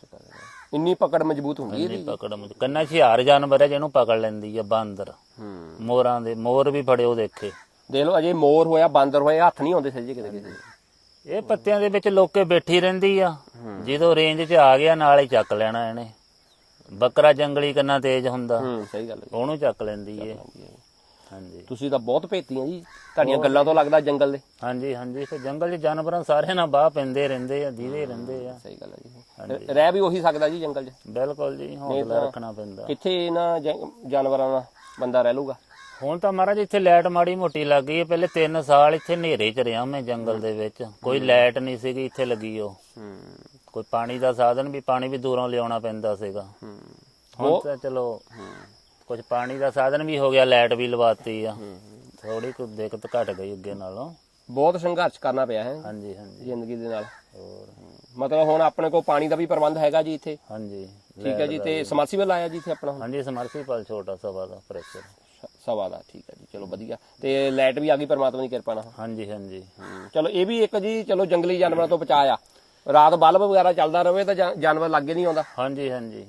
ਇੰਨੀ ਪਕੜ ਮਜ਼ਬੂਤ ਹੁੰਦੀ ਨਹੀਂ ਇਹਦੀ। ਪਕੜ ਮੁ ਕੰਨਾ ਹੁਸ਼ਿਆਰ ਜਾਨਵਰ ਹੈ ਜਿਹਨੂੰ ਪਕੜ ਲੈਂਦੀ ਆ ਬਾਂਦਰ। ਹੂੰ। ਮੋਰਾਂ ਦੇ ਮੋਰ ਵੀ ਫੜੇ ਉਹ ਦੇਖੇ। ਦੇਖ ਲਓ ਅਜੇ ਮੋਰ ਹੋਇਆ ਬਾਂਦਰ ਹੋਇਆ ਹੱਥ ਨਹੀਂ ਆਉਂਦੇ ਸੱਜੇ ਕਿਤੇ ਕਿਤੇ। ਇਹ ਪੱਤਿਆਂ ਦੇ ਵਿੱਚ ਲੋਕੇ ਬੈਠੀ ਰਹਿੰਦੀ ਆ। ਜਦੋਂ ਰੇਂਜ 'ਚ ਆ ਗਿਆ ਨਾਲ ਹੀ ਚੱਕ ਲੈਣਾ ਇਹਨੇ। ਬੱਕਰਾ ਜੰਗਲੀ ਕੰਨਾ ਤੇਜ਼ ਹੁੰਦਾ। ਹੂੰ ਸਹੀ ਗੱਲ ਹੈ। ਉਹਨੂੰ ਚੱਕ ਲੈਂਦੀ ਏ। ਹਾਂਜੀ। ਤੁਸੀਂ ਤਾਂ ਬਹੁਤ ਭੇਤੀਆਂ ਜੀ। ਤੁਹਾਡੀਆਂ ਗੱਲਾਂ ਤੋਂ ਲੱਗਦਾ ਜੰਗਲ ਦੇ। ਹਾਂਜੀ ਹਾਂਜੀ। ਜੰਗਲ 'ਚ ਜਾਨਵਰਾਂ ਸਾਰਿਆਂ ਨਾਲ ਬਾਹ ਪੈਂਦੇ ਰਹਿੰਦੇ ਆ ਦੀਦੇ ਰਹਿੰਦੇ ਆ। ਸਹੀ ਗੱਲ ਹੈ ਜੀ। ਰਹਿ ਵੀ ਉਹੀ ਸਕਦਾ ਜੀ ਜੰਗਲ 'ਚ। ਬਿਲਕੁਲ ਜੀ ਹੌਸਲਾ ਰੱਖਣਾ ਪੈਂਦਾ। ਕਿੱਥੇ ਇਹਨਾਂ ਜਾਨਵਰਾਂ ਦਾ ਬੰਦਾ ਰਹਿ ਲੂਗਾ ਹੁਣ ਤਾਂ ਮਹਾਰਾਜ ਇੱਥੇ ਲਾਈਟ ਮਾੜੀ ਮੋਟੀ ਲੱਗ ਗਈ ਹੈ। ਪਹਿਲੇ 3 ਸਾਲ ਇੱਥੇ ਹਨੇਰੇ 'ਚ ਰਿਹਾ ਮੈਂ ਜੰਗਲ ਦੇ ਵਿੱਚ। ਕੋਈ ਲਾਈਟ ਨਹੀਂ ਸੀਗੀ ਇੱਥੇ ਲੱਗੀ ਉਹ। ਕੋਈ ਪਾਣੀ ਦਾ ਸਾਧਨ ਵੀ ਪਾਣੀ ਵੀ ਦੂਰੋਂ ਲਿਆਉਣਾ ਪੈਂਦਾ ਸੀਗਾ। ਹੁਣ ਤਾਂ ਚਲੋ ਕੁਝ ਪਾਣੀ ਦਾ ਸਾਧਨ ਵੀ ਹੋ ਗਿਆ ਲਾਈਟ ਵੀ ਲਵਾਤੀ ਆ। ਥੋੜੀ ਕੁ ਦਿੱਕਤ ਘਟ ਗਈ ਅੱਗੇ ਨਾਲੋਂ। ਬਹੁਤ ਸੰਘਰਸ਼ ਕਰਨਾ ਪਿਆ ਹੈ। ਹਾਂਜੀ ਹਾਂਜੀ। ਜ਼ਿੰਦਗੀ ਦੇ ਨਾਲ। ਹੋਰ। ਮਤਲਬ ਹੁਣ ਆਪਣੇ ਕੋਲ ਪਾਣੀ ਦਾ ਵੀ ਪ੍ਰਬੰਧ ਹੈਗਾ ਜੀ ਇੱਥੇ। ਹਾਂਜੀ। ਠੀਕ ਹੈ ਜੀ ਤੇ ਸਮਰਸੀਬਲ ਆਇਆ ਜੀ ਇੱਥੇ ਆਪਣਾ? ਹੁਣ? ਹਾਂਜੀ ਸਮਰਸੀਪਲ ਛੋਟਾ ਸਵਾ ਦਾ ਪ੍ਰੈਸ਼ਰ ਸਵਾ ਦਾ ਠੀਕ ਹੈ ਜੀ ਚਲੋ ਵਧੀਆ। ਤੇ ਲਾਈਟ ਵੀ ਆ ਗਈ ਪਰਮਾਤਮਾ ਦੀ ਕਿਰਪਾ ਨਾਲ। ਹਾਂਜੀ ਹਾਂਜੀ। ਚਲੋ ਇਹ ਵੀ ਇੱਕ ਜੀ ਚਲੋ ਜੰਗਲੀ ਜਾਨਵਰਾਂ ਤੋਂ ਬਚਾਇਆ ਰਾਤ ਬਲਬ ਵਗੈਰਾ ਚੱਲਦਾ ਰਵੇ ਤਾਂ ਜਾਨਵਰ ਲੱਗੇ ਨਹੀਂ ਆਉਂਦਾ। ਹਾਂਜੀ ਹਾਂਜੀ।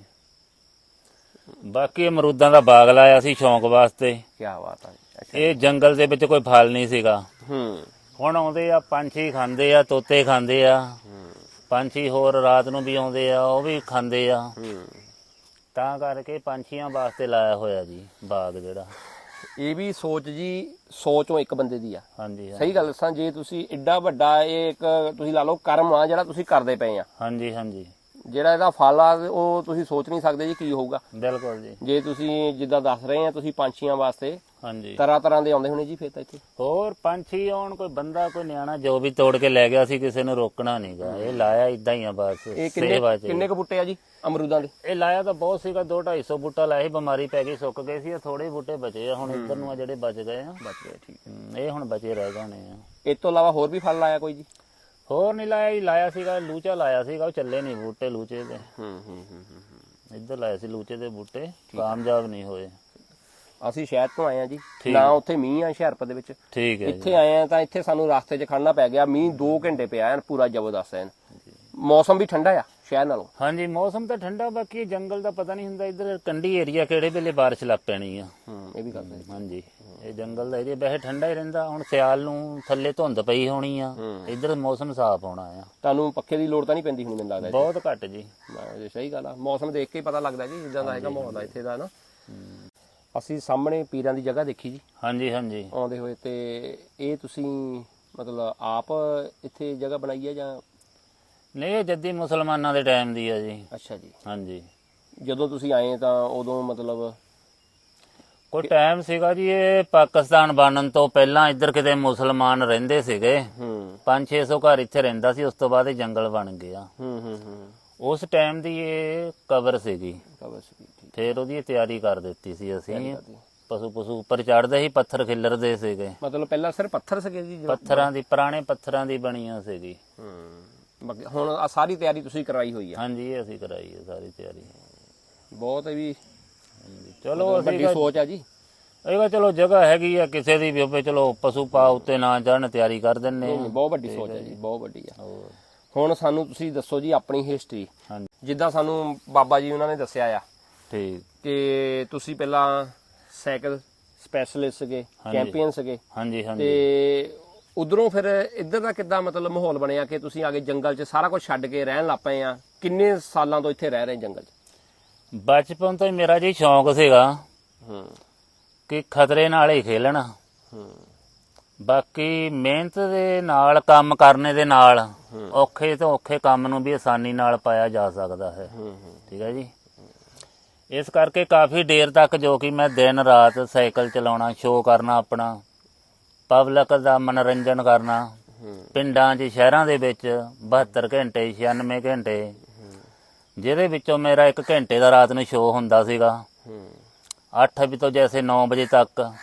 ਬਾਕੀ ਅਮਰੂਦਾਂ ਦਾ ਬਾਗ ਲਾਇਆ ਸੀ ਸ਼ੌਂਕ ਵਾਸਤੇ। ਕੀ ਬਾਤ ਹੈ ਇਹ ਜੰਗਲ ਦੇ ਵਿੱਚ ਕੋਈ ਫਲ ਨਹੀਂ ਸੀਗਾ। ਹੂੰ। ਹੁਣ ਆਉਂਦੇ ਆ ਪੰਛੀ ਖਾਂਦੇ ਆ ਤੋਤੇ ਖਾਂਦੇ ਆ। ਪੰਛੀ ਹੋਰ ਰਾਤ ਨੂੰ ਵੀ ਆਉਂਦੇ ਆ ਉਹ ਵੀ ਖਾਂਦੇ ਆ। ਹੂੰ। ਤਾਂ ਕਰਕੇ ਪੰਛੀਆਂ ਵਾਸਤੇ ਲਾਇਆ ਹੋਇਆ ਜੀ ਬਾਗ ਜਿਹੜਾ। ਇਹ ਵੀ ਸੋਚ ਜੀ ਸੋਚੋਂ ਇੱਕ ਬੰਦੇ ਦੀ ਆ। ਹਾਂਜੀ ਸਹੀ ਗੱਲ ਦੱਸਾਂ ਜੇ ਤੁਸੀਂ ਐਡਾ ਵੱਡਾ ਇਹ ਇੱਕ ਤੁਸੀਂ ਲਾ ਲਓ ਕਰਮ ਆ ਜਿਹੜਾ ਤੁਸੀਂ ਕਰਦੇ ਪਏ ਆ। ਹਾਂਜੀ ਹਾਂਜੀ। ਜਿਹੜਾ ਇਹਦਾ ਫਲ ਆ ਉਹ ਤੁਸੀਂ ਸੋਚ ਨਹੀਂ ਸਕਦੇ ਜੀ ਕੀ ਹੋਊਗਾ। ਬਿਲਕੁਲ ਜੀ। ਜੇ ਤੁਸੀਂ ਜਿੱਦਾਂ ਦੱਸ ਰਹੇ ਆ ਤੁਸੀਂ ਪੰਛੀਆਂ ਵਾਸਤੇ ਹਾਂਜੀ। ਤਰ੍ਹਾਂ ਤਰ੍ਹਾਂ ਦੇ ਆਉਂਦੇ ਹੋਣੇ ਜੀ ਫੇਰ ਤਾਂ ਇੱਥੇ। ਹੋਰ ਪੰਛੀ ਆਉਣ ਕੋਈ ਬੰਦਾ ਕੋਈ ਨਿਆਣਾ ਜੋ ਵੀ ਤੋੜ ਕੇ ਲੈ ਗਿਆ ਸੀ ਕਿਸੇ ਨੂੰ ਰੋਕਣਾ ਨਹੀਂਗਾ ਇਹ ਲਾਇਆ ਇਦਾਂ ਹੀ ਆ ਬਸ ਇਹ ਸੇਵਾ ਕਿੰਨੇ ਚ ਕਿੰਨੇ ਕੁ ਬੁੱਟੇ ਆ ਜੀ ਅਮਰੂਦਾਂ ਦੇ? ਇਹ ਲਾਇਆ ਤਾਂ ਬਹੁਤ ਸੀਗਾ 2 250 ਬੂਟਾ ਲਾਇਆ ਸੀ ਬਿਮਾਰੀ ਪੈ ਗਈ ਸੁੱਕ ਗਏ ਸੀ ਇਹ ਥੋੜੇ ਬੂਟੇ ਬਚੇ ਆ ਹੁਣ ਇੱਧਰ ਨੂੰ ਆ ਜਿਹੜੇ ਬਚ ਗਏ ਆ। ਬਚ ਗਏ ਠੀਕ ਇਹ ਹੁਣ ਬਚੇ ਰਹਿ ਜਾਣੇ ਆ। ਇਸ ਤੋਂ ਇਲਾਵਾ ਹੋਰ ਵੀ ਫਲ ਲਾਇਆ ਕੋਈ ਜੀ? ਹੋਰ ਨਹੀਂ ਲਾਇਆ ਜੀ ਲਾਇਆ ਸੀਗਾ ਲੂਚਾ ਲਾਇਆ ਸੀਗਾ ਉਹ ਚੱਲੇ ਨਹੀਂ ਬੂਟੇ ਲੂਚੇ ਦੇ। ਹੂੰ ਹੂੰ ਹੂੰ ਇੱਧਰ ਲਾਏ ਸੀ ਲੂਚੇ ਦੇ ਬੂਟੇ ਕਾਮਯਾਬ ਨਹੀਂ ਹੋਏ। ਅਸੀਂ ਸ਼ਹਿਰ ਤੋਂ ਆਏ ਆ ਜੀ ਠੀਕ ਨਾ ਉੱਥੇ ਮੀਂਹ ਆ ਹੁਸ਼ਿਆਰਪੁਰ ਦੇ ਵਿੱਚ। ਠੀਕ ਹੈ ਜੀ। ਇੱਥੇ ਆਏ ਆ ਤਾਂ ਇੱਥੇ ਸਾਨੂੰ ਰਸਤੇ 'ਚ ਖੜਨਾ ਪੈ ਗਿਆ ਮੀਂਹ 2 ਘੰਟੇ ਪਿਆ ਐਨ ਪੂਰਾ ਜ਼ਬਰਦਸਤ ਐਨ। ਮੌਸਮ ਵੀ ਠੰਡਾ ਆ। ਸ਼ਹਿਰ ਨਾਲੋਂ। ਹਾਂਜੀ ਮੌਸਮ ਤਾਂ ਠੰਡਾ ਬਾਕੀ ਇਹ ਜੰਗਲ ਦਾ ਪਤਾ ਨਹੀਂ ਹੁੰਦਾ ਇੱਧਰ ਕੰਢੀ ਏਰੀਆ ਕਿਹੜੇ ਵੇਲੇ ਬਾਰਿਸ਼ ਲੱਗ ਪੈਣੀ ਆ। ਹੂੰ ਇਹ ਵੀ ਗੱਲ ਹੈ। ਹਾਂਜੀ ਇਹ ਜੰਗਲ ਦਾ ਏਰੀਆ ਵੈਸੇ ਠੰਡਾ ਹੀ ਰਹਿੰਦਾ ਹੁਣ ਸਿਆਲ ਨੂੰ ਥੱਲੇ ਧੁੰਦ ਪਈ ਹੋਣੀ ਆ ਇੱਧਰ ਮੌਸਮ ਸਾਫ਼ ਹੋਣਾ ਆ। ਤੁਹਾਨੂੰ ਪੱਖੇ ਦੀ ਲੋੜ ਤਾਂ ਨਹੀਂ ਪੈਂਦੀ ਹੁਣ ਮੈਨੂੰ ਲੱਗਦਾ ਬਹੁਤ ਘੱਟ ਜੀ। ਜੀ ਸਹੀ ਗੱਲ ਆ। ਮੌਸਮ ਦੇਖ ਕੇ ਹੀ ਪਤਾ ਲੱਗਦਾ ਜੀ ਜਿੱਦਾਂ ਦਾ ਹੈਗਾ ਮਾਹੌਲ ਆ ਇੱਥੇ ਦਾ ਨਾ। ਅਸੀਂ ਸਾਹਮਣੇ ਪੀਰਾਂ ਦੀ ਜਗ੍ਹਾ ਦੇਖੀ ਜੀ। ਹਾਂਜੀ ਹਾਂਜੀ। ਆਉਂਦੇ ਹੋਏ ਤੇ ਇਹ ਤੁਸੀਂ ਮਤਲਬ ਆਪ ਇੱਥੇ ਜਗ੍ਹਾ ਬਣਾਈ ਹੈ ਜਾਂ ਨਹੀਂ ਇਹ ਜੱਦੀ ਮੁਸਲਮਾਨਾਂ ਦੇ ਟਾਈਮ ਦੀ ਆ ਜੀ। ਅੱਛਾ ਜੀ। ਹਾਂਜੀ। ਜਦੋਂ ਤੁਸੀਂ ਆਏ ਤਾਂ ਉਦੋਂ ਮਤਲਬ ਕੋਈ ਟਾਈਮ ਸੀਗਾ ਜੀ ਇਹ ਪਾਕਿਸਤਾਨ ਬਣਨ ਤੋਂ ਪਹਿਲਾਂ ਇੱਧਰ ਕਿਤੇ ਮੁਸਲਮਾਨ ਰਹਿੰਦੇ ਸੀਗੇ। ਹੂੰ। 5-600 ਘਰ ਇੱਥੇ ਰਹਿੰਦਾ ਸੀ ਉਸ ਤੋਂ ਬਾਅਦ ਇਹ ਜੰਗਲ ਬਣ ਗਿਆ। ਹੂੰ ਹੂੰ ਹੂੰ। ਉਸ ਟਾਈਮ ਦੀ ਇਹ ਕਬਰ ਸੀਗੀ। ਕਬਰ ਸੀ ਠੀਕ। ਫਿਰ ਉਹਦੀ ਤਿਆਰੀ ਕਰ ਦਿੱਤੀ ਸੀ ਅਸੀਂ। ਪਸ਼ੂ ਪਸ਼ੂ ਉੱਪਰ ਚੜਦੇ ਸੀ ਪੱਥਰ ਖਿਲਰਦੇ ਸੀਗੇ। ਮਤਲਬ ਪਹਿਲਾਂ ਸਿਰ ਪੱਥਰ ਸੀਗੇ ਜੀ ਪੱਥਰਾਂ ਦੀ ਪੁਰਾਣੇ ਪੱਥਰਾਂ ਦੀ ਬਣੀਆਂ ਸੀਗੀ। ਹੂੰ। ਬਾਕੀ ਹੁਣ ਆ ਸਾਰੀ ਤਿਆਰੀ ਤੁਸੀਂ ਕਰਵਾਈ ਹੋਈ ਆ। ਹਾਂਜੀ ਇਹ ਅਸੀਂ ਕਰਾਈ ਹੈ ਸਾਰੀ ਤਿਆਰੀ। ਬਹੁਤ ਵੀ ਚਲੋ ਅਸੀਂ ਵੱਡੀ ਸੋਚ ਆ ਜੀ। ਇਹਗਾ ਚਲੋ ਜਗ੍ਹਾ ਹੈਗੀ ਆ ਕਿਸੇ ਦੀ ਵੀ ਹੋਵੇ ਚਲੋ ਪਸ਼ੂ ਪਾ ਉੱਤੇ ਨਾ ਚੜਨ ਤਿਆਰੀ ਕਰ ਦਿੰਨੇ ਨਹੀਂ, ਆ ਬਹੁਤ ਵੱਡੀ ਸੋਚ ਹੈ ਜੀ। ਬਹੁਤ ਵੱਡੀ ਆ। ਹੋਰ, ਹੁਣ ਸਾਨੂੰ ਤੁਸੀਂ ਦੱਸੋ ਜੀ ਆਪਣੀ ਹਿਸਟਰੀ ਹਾਂਜੀ। ਜਿੱਦਾਂ ਸਾਨੂੰ ਬਾਬਾ ਜੀ ਉਹਨਾਂ ਨੇ ਦੱਸਿਆ ਆ ਠੀਕ। ਕਿ ਤੁਸੀਂ ਪਹਿਲਾਂ ਸਾਈਕਲ ਸਪੈਸ਼ਲਿਸਟ ਸੀਗੇ ਹਾਂਜੀ। ਚੈਂਪੀਅਨ ਸੀਗੇ। ਹਾਂਜੀ ਹਾਂਜੀ। ਤੇ ਉਧਰੋਂ ਫਿਰ ਇੱਧਰ ਦਾ ਕਿੱਦਾਂ ਮਤਲਬ ਮਾਹੌਲ ਬਣਿਆ ਕਿ ਤੁਸੀਂ ਆਗੇ ਜੰਗਲ 'ਚ ਸਾਰਾ ਕੁਝ ਛੱਡ ਕੇ ਰਹਿਣ ਲੱਗ ਪਏ ਆ? ਕਿੰਨੇ ਸਾਲਾਂ ਤੋਂ ਇੱਥੇ ਰਹਿ ਰਹੇ ਜੰਗਲ 'ਚ? ਬਚਪਨ ਤੋਂ ਹੀ ਮੇਰਾ ਜੀ ਸ਼ੌਂਕ ਸੀਗਾ ਹੂੰ। ਕਿ ਖਤਰੇ ਨਾਲ ਹੀ ਖੇਲਣਾ। ਹੂੰ। ਬਾਕੀ ਮਿਹਨਤ ਦੇ ਨਾਲ ਕੰਮ ਕਰਨੇ ਦੇ ਨਾਲ ਔਖੇ ਤੋਂ ਔਖੇ ਕੰਮ ਨੂੰ ਵੀ ਆਸਾਨੀ ਨਾਲ ਪਾਇਆ ਜਾ ਸਕਦਾ ਹੈ। ਠੀਕ ਹੈ ਜੀ? ਇਸ ਕਰਕੇ ਕਾਫੀ ਦੇਰ ਤੱਕ ਜੋ ਕਿ ਮੈਂ ਦਿਨ ਰਾਤ ਸਾਈਕਲ ਚਲਾਉਣਾ ਸ਼ੋਅ ਕਰਨਾ ਆਪਣਾ ਪਬਲਿਕ ਦਾ ਮਨੋਰੰਜਨ ਕਰਨਾ। ਪਿੰਡਾਂ 'ਚ ਸ਼ਹਿਰਾਂ ਦੇ ਵਿੱਚ 72 ਘੰਟੇ 96 ਘੰਟੇ। ਜਿਹਦੇ ਵਿੱਚੋਂ ਮੇਰਾ 1 ਘੰਟੇ ਦਾ ਰਾਤ ਨੂੰ ਸ਼ੋਅ ਹੁੰਦਾ ਸੀਗਾ। ਹੂੰ। 8 ਵਜੇ ਤੋਂ ਜੈਸੇ 9 ਵਜੇ ਤੱਕ।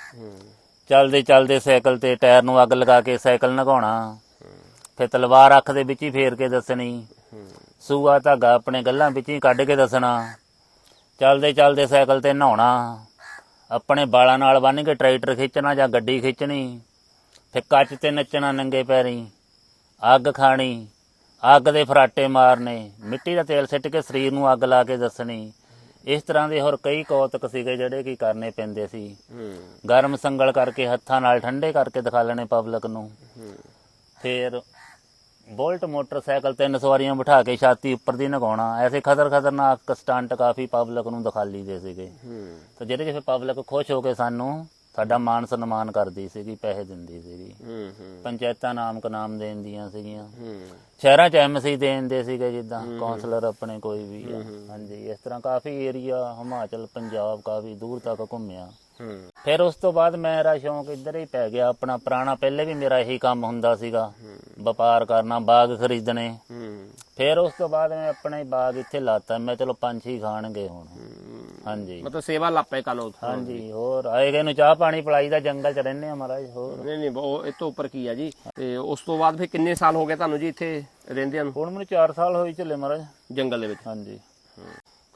ਚੱਲਦੇ ਚੱਲਦੇ ਸਾਈਕਲ ਤੇ ਟਾਇਰ ਨੂੰ ਅੱਗ ਲਗਾ ਕੇ ਸਾਈਕਲ ਨਗਾਉਣਾ। ਫਿਰ ਤਲਵਾਰ ਅੱਖ ਦੇ ਵਿੱਚ ਹੀ ਫੇਰ ਕੇ ਦੱਸਣੀ। ਸੂਆ ਧਾਗਾ ਆਪਣੇ ਗੱਲਾਂ ਵਿੱਚ ਹੀ ਕੱਢ ਕੇ ਦੱਸਣਾ। ਚੱਲਦੇ ਚੱਲਦੇ ਸਾਈਕਲ ਤੇ ਨਹਾਉਣਾ। ਆਪਣੇ ਬਾਲਾਂ ਨਾਲ ਬੰਨ ਕੇ ਟਰੈਕਟਰ ਖਿੱਚਣਾ ਜਾਂ ਗੱਡੀ ਖਿੱਚਣੀ। ਤੇ ਕੱਚ ਤੇ ਨੱਚਣਾ ਨੰਗੇ ਪੈਰੀਂ ਅੱਗ ਖਾਣੀ ਅੱਗ ਦੇ ਫਰਾਟੇ ਮਾਰਨੇ ਮਿੱਟੀ ਦਾ ਤੇਲ ਸਿੱਟ ਕੇ ਸਰੀਰ ਨੂੰ ਅੱਗ ਲਾ ਕੇ ਦੱਸਣੀ ਇਸ ਤਰ੍ਹਾਂ ਦੇ ਹੋਰ ਕਈ ਕੌਤਕ ਸੀਗੇ ਜਿਹੜੇ ਕੀ ਕਰਨੇ ਪੈਂਦੇ ਸੀ। ਗਰਮ ਸੰਗਲ ਕਰਕੇ ਹੱਥਾਂ ਨਾਲ ਠੰਡੇ ਕਰਕੇ ਦਿਖਾ ਲੈਣੇ ਪਬਲਿਕ ਨੂੰ। ਫਿਰ ਬੋਲਟ ਮੋਟਰਸਾਈਕਲ ਤਿੰਨ ਸਵਾਰੀਆਂ ਬਿਠਾ ਕੇ ਛਾਤੀ ਉੱਪਰ ਦੀ ਨਗਾਉਣਾ ਐਸੇ ਖਤਰ ਖਤਰਨਾਕ ਸਟੰਟ ਕਾਫੀ ਪਬਲਿਕ ਨੂੰ ਦਿਖਾਲੀ ਦੇ ਸੀਗੇ। ਤੇ ਜਿਹੜੇ ਜਿਵੇਂ ਪਬਲਿਕ ਖੁਸ਼ ਹੋ ਕੇ ਸਾਨੂੰ ਸਾਡਾ ਮਾਨ ਸਨਮਾਨ ਕਰਦੀ ਸੀਗੀ ਪੈਸੇ ਦਿੰਦੀ ਸੀਗੀ। ਹੂੰ ਹੂੰ। ਪੰਚਾਇਤਾਂ ਨਾਮ ਕਨਾਮ ਦੇਣ ਦੀਆਂ ਸੀਗੀਆਂ। ਹੂੰ। ਸ਼ਹਿਰਾਂ 'ਚ ਐਮਸੀ ਦੇਣ ਦੇ ਸੀਗੇ ਜਿੱਦਾਂ ਕਾਉਂਸਲਰ ਆਪਣੇ ਕੋਈ ਵੀ ਆ। ਹਾਂਜੀ ਇਸ ਤਰ੍ਹਾਂ ਕਾਫੀ ਏਰੀਆ ਹਿਮਾਚਲ ਪੰਜਾਬ ਕਾਫੀ ਦੂਰ ਤੱਕ ਘੁੰਮਿਆ। ਹੂੰ। ਫਿਰ ਉਸ ਤੋਂ ਬਾਅਦ ਮੇਰਾ ਸ਼ੌਂਕ ਇੱਧਰ ਹੀ ਪੈ ਗਿਆ। ਆਪਣਾ ਪੁਰਾਣਾ ਪਹਿਲੇ ਵੀ ਮੇਰਾ ਇਹੀ ਕੰਮ ਹੁੰਦਾ ਸੀਗਾ। ਵਪਾਰ ਕਰਨਾ ਬਾਗ ਖਰੀਦਣੇ। ਹੂੰ। ਫਿਰ ਉਸ ਤੋਂ ਬਾਅਦ ਮੈਂ ਆਪਣਾ ਬਾਗ ਇੱਥੇ ਲਾਤਾ। ਮੈਂ ਚਲੋ ਪੰਛੀ ਖਾਣਗੇ ਹੁਣ। ਹਾਂਜੀ। ਮਤਲਬ ਸੇਵਾ ਲਾਪੇ ਕਰ ਲਓ ਹਾਂਜੀ ਹੋਰ ਆਏਗੇ ਨੂੰ ਚਾਹ ਪਾਣੀ ਪਿਲਾਈ ਦਾ ਜੰਗਲ 'ਚ ਰਹਿੰਦੇ ਆ ਮਹਾਰਾਜ ਹੋਰ। ਨਹੀਂ ਨਹੀਂ ਉਹ ਇਹ ਤੋਂ ਉੱਪਰ ਕੀ ਆ ਜੀ? ਤੇ ਉਸ ਤੋਂ ਬਾਅਦ ਫਿਰ ਕਿੰਨੇ ਸਾਲ ਹੋ ਗਏ ਤੁਹਾਨੂੰ ਜੀ ਇੱਥੇ ਰਹਿੰਦਿਆਂ ਨੂੰ? ਹੁਣ ਮੈਨੂੰ 4 ਸਾਲ ਹੋਈ ਚੱਲੇ ਮਹਾਰਾਜ। ਜੰਗਲ ਦੇ ਵਿੱਚ। ਹਾਂਜੀ।